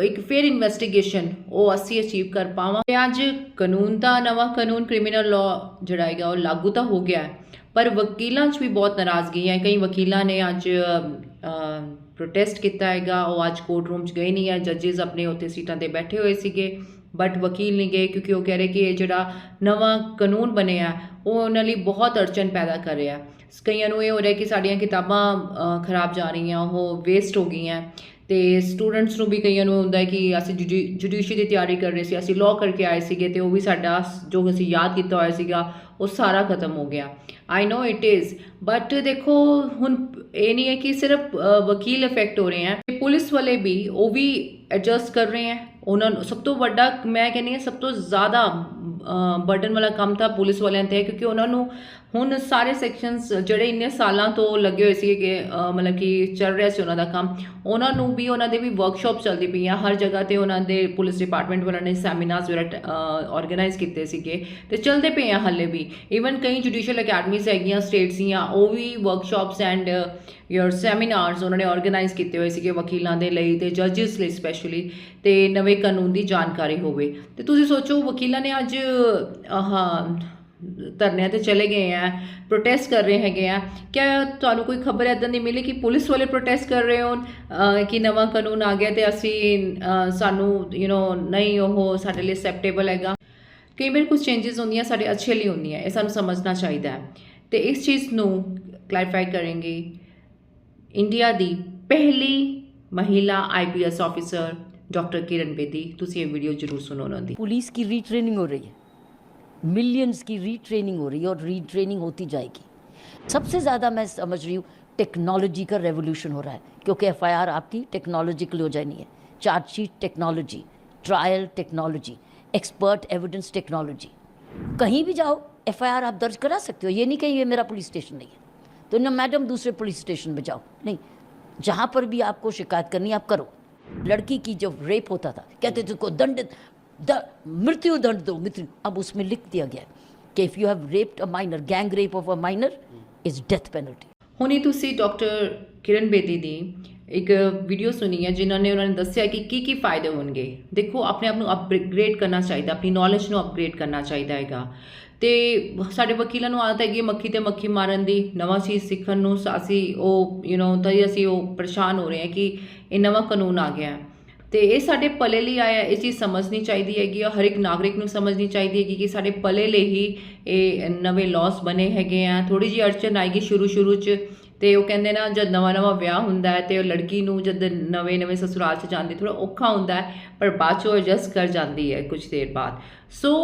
ਇੱਕ ਫੇਅਰ ਇਨਵੈਸਟੀਗੇਸ਼ਨ ਉਹ ਅਸੀਂ ਅਚੀਵ ਕਰ ਪਾਵਾਂ। ਤੇ ਅੱਜ ਕਾਨੂੰਨ ਦਾ ਨਵਾਂ ਕਾਨੂੰਨ ਕ੍ਰਿਮੀਨਲ ਲਾਅ ਜਿਹੜਾ ਹੈਗਾ ਉਹ ਲਾਗੂ ਤਾਂ ਹੋ ਗਿਆ ਹੈ, ਪਰ ਵਕੀਲਾਂ 'ਚ ਵੀ ਬਹੁਤ ਨਾਰਾਜ਼ਗੀ ਹੈ ਕਈ ਵਕੀਲਾਂ ਨੇ ਅੱਜ ਪ੍ਰੋਟੈਸਟ ਕੀਤਾ ਹੈਗਾ। ਉਹ ਅੱਜ ਕੋਰਟ ਰੂਮ 'ਚ ਗਏ ਨਹੀਂ ਹੈ। ਜੱਜਸ ਆਪਣੇ ਉੱਥੇ ਸੀਟਾਂ ਤੇ ਬੈਠੇ ਹੋਏ ਸੀਗੇ। ਬਟ ਵਕੀਲ ਨਹੀਂ ਗਏ ਕਿਉਂਕਿ ਉਹ ਕਹਿ ਰਹੇ ਕਿ ਇਹ ਜਿਹੜਾ ਨਵਾਂ ਕਾਨੂੰਨ ਬਣਿਆ, ਉਹ ਉਹਨਾਂ ਲਈ ਬਹੁਤ ਅੜਚਨ ਪੈਦਾ ਕਰ ਰਿਹਾ ਕਈਆਂ ਨੂੰ ਇਹ ਹੋ ਰਿਹਾ ਕਿ ਸਾਡੀਆਂ ਕਿਤਾਬਾਂ ਖਰਾਬ ਜਾ ਰਹੀਆਂ, ਉਹ ਵੇਸਟ ਹੋ ਗਈਆਂ। ਤੇ ਸਟੂਡੈਂਟਸ ਨੂੰ ਵੀ ਕਈਆਂ ਨੂੰ ਹੁੰਦਾ ਹੈ ਕਿ ਅਸੀਂ ਜੁਡੀਸ਼ਰੀ ਦੀ ਤਿਆਰੀ ਕਰ ਰਹੇ ਸੀ, ਅਸੀਂ ਲਾਅ ਕਰਕੇ ਆਏ ਸੀਗੇ ਤੇ ਉਹ ਵੀ ਸਾਡਾ ਜੋ ਅਸੀਂ ਯਾਦ ਕੀਤਾ ਹੋਇਆ ਸੀਗਾ, ਉਹ ਸਾਰਾ ਖਤਮ ਹੋ ਗਿਆ। I know it is but ਦੇਖੋ, ਹੁਣ ਇਹ ਨਹੀਂ ਹੈ ਕਿ ਸਿਰਫ ਵਕੀਲ ਇਫੈਕਟ ਹੋ ਰਹੇ ਹੈ। ਪੁਲਿਸ ਵਾਲੇ ਵੀ, ਉਹ ਵੀ ਐਡਜਸਟ ਕਰ ਰਹੇ ਹੈ। ਉਹਨਾਂ ਨੂੰ ਸਭ ਤੋਂ ਵੱਡਾ, ਮੈਂ ਕਹਿੰਦੀ ਹਾਂ, ਸਭ ਤੋਂ ਜ਼ਿਆਦਾ ਬਰਡਨ ਵਾਲਾ ਕੰਮ ਤਾਂ ਪੁਲਿਸ ਵਾਲਿਆਂ ਤੇ ਹੈ, ਕਿਉਂਕਿ ਉਹਨਾਂ ਨੂੰ ਹੁਣ ਸਾਰੇ ਸੈਕਸ਼ਨਸ ਜਿਹੜੇ ਇੰਨੇ ਸਾਲਾਂ ਤੋਂ ਲੱਗੇ ਹੋਏ ਸੀ ਕਿ ਮਤਲਬ ਕਿ ਚੱਲ ਰਿਹਾ ਸੀ ਉਹਨਾਂ ਦਾ ਕੰਮ, ਉਹਨਾਂ ਨੂੰ ਵੀ, ਉਹਨਾਂ ਦੇ ਵੀ ਵਰਕਸ਼ਾਪ ਚੱਲਦੀ ਪਈ ਆ। ਹਰ ਜਗ੍ਹਾ ਤੇ ਉਹਨਾਂ ਦੇ ਪੁਲਿਸ ਡਿਪਾਰਟਮੈਂਟ ਵਾਲਿਆਂ ਨੇ ਸੈਮੀਨਾਰਸ ਵਗੈਰਾ ਆਰਗੇਨਾਈਜ਼ ਕੀਤੇ ਸੀਗੇ ਤੇ ਚੱਲਦੇ ਪਏ ਆ ਹੱਲੇ ਵੀ। ਇਵਨ ਕਈ ਜੁਡੀਸ਼ੀਅਲ ਅਕੈਡਮੀਜ਼ ਹੈਗੀਆਂ ਸਟੇਟਸ ਦੀਆਂ, ਉਹ ਵੀ ਵਰਕਸ਼ਾਪਸ ਐਂਡ ਯਰ ਸੈਮੀਨਾਰਸ ਉਹਨਾਂ ਨੇ ਆਰਗੇਨਾਈਜ਼ ਕੀਤੇ ਹੋਏ ਸੀਗੇ ਵਕੀਲਾਂ ਦੇ ਲਈ ਤੇ ਜੱਜਸ ਲਈ ਸਪੈਸ਼ਲੀ ਤੇ ਨਵੇਂ ਕਾਨੂੰਨ ਦੀ ਜਾਣਕਾਰੀ ਹੋਵੇ। ਤੇ ਤੁਸੀਂ ਸੋਚੋ, ਵਕੀਲਾਂ ਨੇ ਅੱਜ ਹਾਂ ਧਰਨਿਆਂ ਤੇ ਚਲੇ ਗਏ ਆ ਪ੍ਰੋਟੈਸਟ ਕਰ ਰਹੇ ਹੈਗੇ ਆ। ਕਿਆ ਤੁਹਾਨੂੰ ਕੋਈ ਖਬਰ ਇਦਾਂ ਦੀ ਮਿਲੀ ਕਿ ਪੁਲਿਸ ਵਾਲੇ ਪ੍ਰੋਟੈਸਟ ਕਰ ਰਹੇ ਹੋਣ? ਕਿ ਨਵਾਂ ਕਾਨੂੰਨ ਆ ਗਿਆ ਤੇ ਅਸੀਂ ਸਾਨੂੰ ਯੂ نو ਨਹੀਂ ਉਹ ਸਾਡੇ ਲਈ ਅਸੈਪਟੇਬਲ ਹੈਗਾ। ਕਈ ਵਾਰ ਕੁਝ ਚੇਂजेस ਹੁੰਦੀਆਂ ਸਾਡੇ ਅੱਛੇ ਲਈ ਹੁੰਦੀਆਂ, ਇਹ ਸਾਨੂੰ ਸਮਝਣਾ ਚਾਹੀਦਾ ਹੈ। ਤੇ ਇਸ ਚੀਜ਼ ਨੂੰ ਕਲੈਰੀਫਾਈ ਕਰਾਂਗੇ। ਇੰਡੀਆ ਦੀ ਪਹਿਲੀ ਮਹਿਲਾ IPS officer doctor Kiran Bedi, ਤੁਸੀਂ ਇਹ ਵੀਡੀਓ ਜਰੂਰ ਸੁਣੋ ਉਹਨਾਂ ਦੀ। ਪੁਲਿਸ ਕੀ ਰੀਟ੍ਰੇਨਿੰਗ ਹੋ ਰਹੀ ਹੈ? मिलियंस की रीट्रेनिंग हो रही है और रीट्रेनिंग होती जाएगी। सबसे ज़्यादा मैं समझ रही हूँ टेक्नोलॉजी का रेवोल्यूशन हो रहा है क्योंकि एफआईआर आपकी टेक्नोलॉजिकल हो जानी है। Chargesheet technology trial technology expert evidence technology कहीं भी जाओ एफआईआर आप दर्ज करा सकते हो। ये नहीं कहीं ये मेरा पुलिस स्टेशन नहीं है। तो ना मैडम दूसरे पुलिस स्टेशन में जाओ। नहीं जहाँ पर भी आपको शिकायत करनी आप करो। लड़की की जब रेप होता था कहते थे उसको दंड द, मृत्यु दंड दो मृत्यु अब उसमें लिख दिया गया है कि if you have raped a minor gang rape of a minor is death penalty ਹੁਣੀ ਤੁਸੀਂ ਡਾਕਟਰ ਕਿਰਨ ਬੇਦੀ ਦੀ ਇੱਕ ਵੀਡੀਓ ਸੁਣੀ ਹੈ ਜਿਨ੍ਹਾਂ ਨੇ ਉਹਨਾਂ ਨੇ ਦੱਸਿਆ ਕਿ ਕੀ ਕੀ ਫਾਇਦੇ ਹੋਣਗੇ ਦੇਖੋ ਆਪਣੇ ਆਪ ਨੂੰ ਅਪਗ੍ਰੇਡ ਕਰਨਾ ਚਾਹੀਦਾ ਆਪਣੀ ਨੌਲੇਜ ਨੂੰ ਅਪਗ੍ਰੇਡ ਕਰਨਾ ਚਾਹੀਦਾ ਹੈਗਾ ਤੇ ਸਾਡੇ ਵਕੀਲਾਂ ਨੂੰ ਆਦਤ ਹੈਗੀ ਹੈ ਮੱਖੀ ਤੇ ਮੱਖੀ ਮਾਰਨ ਦੀ ਨਵਾਂ ਚੀਜ਼ ਸਿੱਖਣ ਨੂੰ ਸ- ਅਸੀਂ ਉਹ ਯੂ نو ਤਾਂ ਹੀ ਅਸੀਂ ਉਹ ਪਰੇਸ਼ਾਨ ਹੋ ਰਹੇ ਹਾਂ ਕਿ ਇਹ ਨਵਾਂ ਕਾਨੂੰਨ ਆ ਗਿਆ ਹੈ ਤੇ ਇਹ ਸਾਡੇ ਭਲੇ ਲਈ ਆਇਆ, ਇਹ ਚੀਜ਼ ਸਮਝਣੀ ਚਾਹੀਦੀ ਹੈਗੀ ਆ, ਹਰ ਇੱਕ ਨਾਗਰਿਕ ਨੂੰ ਸਮਝਣੀ ਚਾਹੀਦੀ ਹੈਗੀ ਕਿ ਸਾਡੇ ਭਲੇ ਲਈ ਹੀ ਇਹ ਨਵੇਂ ਲਾਸ ਬਣੇ ਹੈਗੇ ਆ। ਥੋੜੀ ਜਿਹੀ ਅੜਚਨ ਆਏਗੀ ਸ਼ੁਰੂ ਸ਼ੁਰੂ ਚ ਤੇ ਉਹ ਕਹਿੰਦੇ ਨਾ, ਜਦ ਨਵਾਂ ਨਵਾਂ ਵਿਆਹ ਹੁੰਦਾ ਹੈ ਤੇ ਉਹ ਲੜਕੀ ਨੂੰ ਜਦ ਨਵੇਂ ਨਵੇਂ ਸਸੁਰਾਲ ਚ ਜਾਂਦੀ ਥੋੜਾ ਔਖਾ ਹੁੰਦਾ ਹੈ, ਪਰ ਬਾਅਦ ਚੋਂ ਐਡਜਸਟ ਕਰ ਜਾਂਦੀ ਹੈ ਕੁਝ ਦੇਰ ਬਾਅਦ। ਸੋ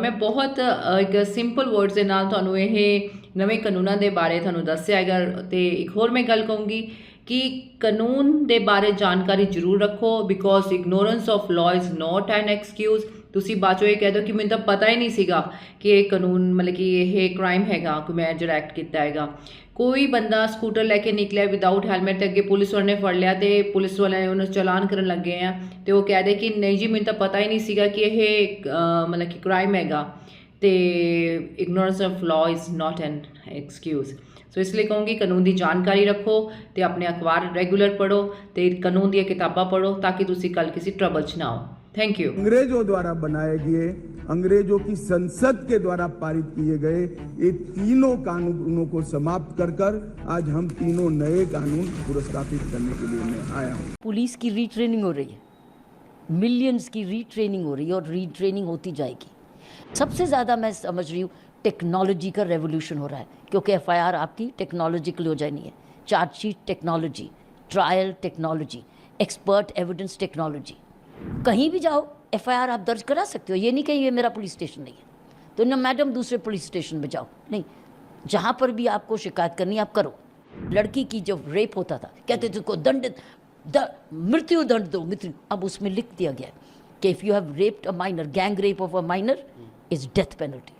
ਮੈਂ ਬਹੁਤ ਇੱਕ ਸਿੰਪਲ ਵਰਡਸ ਦੇ ਨਾਲ ਤੁਹਾਨੂੰ ਇਹ ਨਵੇਂ ਕਾਨੂੰਨਾਂ ਦੇ ਬਾਰੇ ਤੁਹਾਨੂੰ ਦੱਸਿਆ ਹੈਗਾ ਤੇ ਇੱਕ ਹੋਰ ਮੈਂ ਗੱਲ ਕਹੂੰਗੀ ਕਿ ਕਾਨੂੰਨ ਦੇ ਬਾਰੇ ਜਾਣਕਾਰੀ ਜ਼ਰੂਰ ਰੱਖੋ because ignorance of law is not an excuse ਤੁਸੀਂ ਬਾਅਦ 'ਚੋਂ ਇਹ ਕਹਿ ਦਿਓ ਕਿ ਮੈਨੂੰ ਤਾਂ ਪਤਾ ਹੀ ਨਹੀਂ ਸੀਗਾ ਕਿ ਇਹ ਕਾਨੂੰਨ, ਮਤਲਬ ਕਿ ਇਹ ਕ੍ਰਾਈਮ ਹੈਗਾ, ਕਿ ਮੈਂ ਜਿਹੜਾ ਐਕਟ ਕੀਤਾ ਹੈਗਾ। ਕੋਈ ਬੰਦਾ ਸਕੂਟਰ ਲੈ ਕੇ ਨਿਕਲਿਆ ਵਿਦਆਊਟ ਹੈਲਮਟ ਤੇ ਅੱਗੇ ਪੁਲਿਸ ਵਾਲੇ ਨੇ ਫੜ ਲਿਆ ਤੇ ਪੁਲਿਸ ਵਾਲੇ ਉਹਨੂੰ ਚਲਾਨ ਕਰਨ ਲੱਗੇ ਆ ਤੇ ਉਹ ਕਹਿ ਦੇ ਕਿ ਨਹੀਂ ਜੀ, ਮੈਨੂੰ ਤਾਂ ਪਤਾ ਹੀ ਨਹੀਂ ਸੀਗਾ ਕਿ ਇਹ ਮਤਲਬ ਕਿ ਕ੍ਰਾਈਮ ਹੈਗਾ ਤੇ ignorance of law is not an excuse ਸੋ ਇਸ ਲਈ ਕਹੂੰਗੀ ਕਾਨੂੰਨ ਦੀ ਜਾਣਕਾਰੀ ਰੱਖੋ ਤੇ ਆਪਣੇ ਅਖਬਾਰ ਰੈਗੂਲਰ ਪੜੋ ਤੇ ਕਾਨੂੰਨ ਦੀਆਂ ਕਿਤਾਬਾਂ ਪੜੋ ਤਾਂ ਕਿ ਤੁਸੀਂ ਕੱਲ ਕਿਸੇ ਟਰਬਲ 'ਚ ਨਾ ਹੋ ਥੈਂਕ ਯੂ अंग्रेजों द्वारा बनाए गए अंग्रेजों की संसद के द्वारा पारित किए गए ये तीनों कानूनों को समाप्त कर कर आज हम तीनों नए कानून पुरस्कारित करने के लिए मैं आया हूँ पुलिस की रीट्रेनिंग हो रही है मिलियंस की रीट्रेनिंग हो रही है और रीट्रेनिंग होती जाएगी सबसे ज़्यादा मैं समझ रही हूँ टेक्नोलॉजी का रेवोल्यूशन हो रहा है क्योंकि एफआईआर आपकी टेक्नोलॉजिकल हो जानी है। Chargesheet technology trial technology expert evidence technology कहीं भी जाओ एफआईआर आप दर्ज करा सकते हो। ये नहीं कहीं ये मेरा पुलिस स्टेशन नहीं है। तो ना मैडम दूसरे पुलिस स्टेशन में जाओ। नहीं जहाँ पर भी आपको शिकायत करनी आप करो। लड़की की जब रेप होता था कहते थे को दंड द, मृत्यु दंड दो मृत्यु। अब उसमें लिख दिया गया कि if you have raped a minor gang rape of a minor is death penalty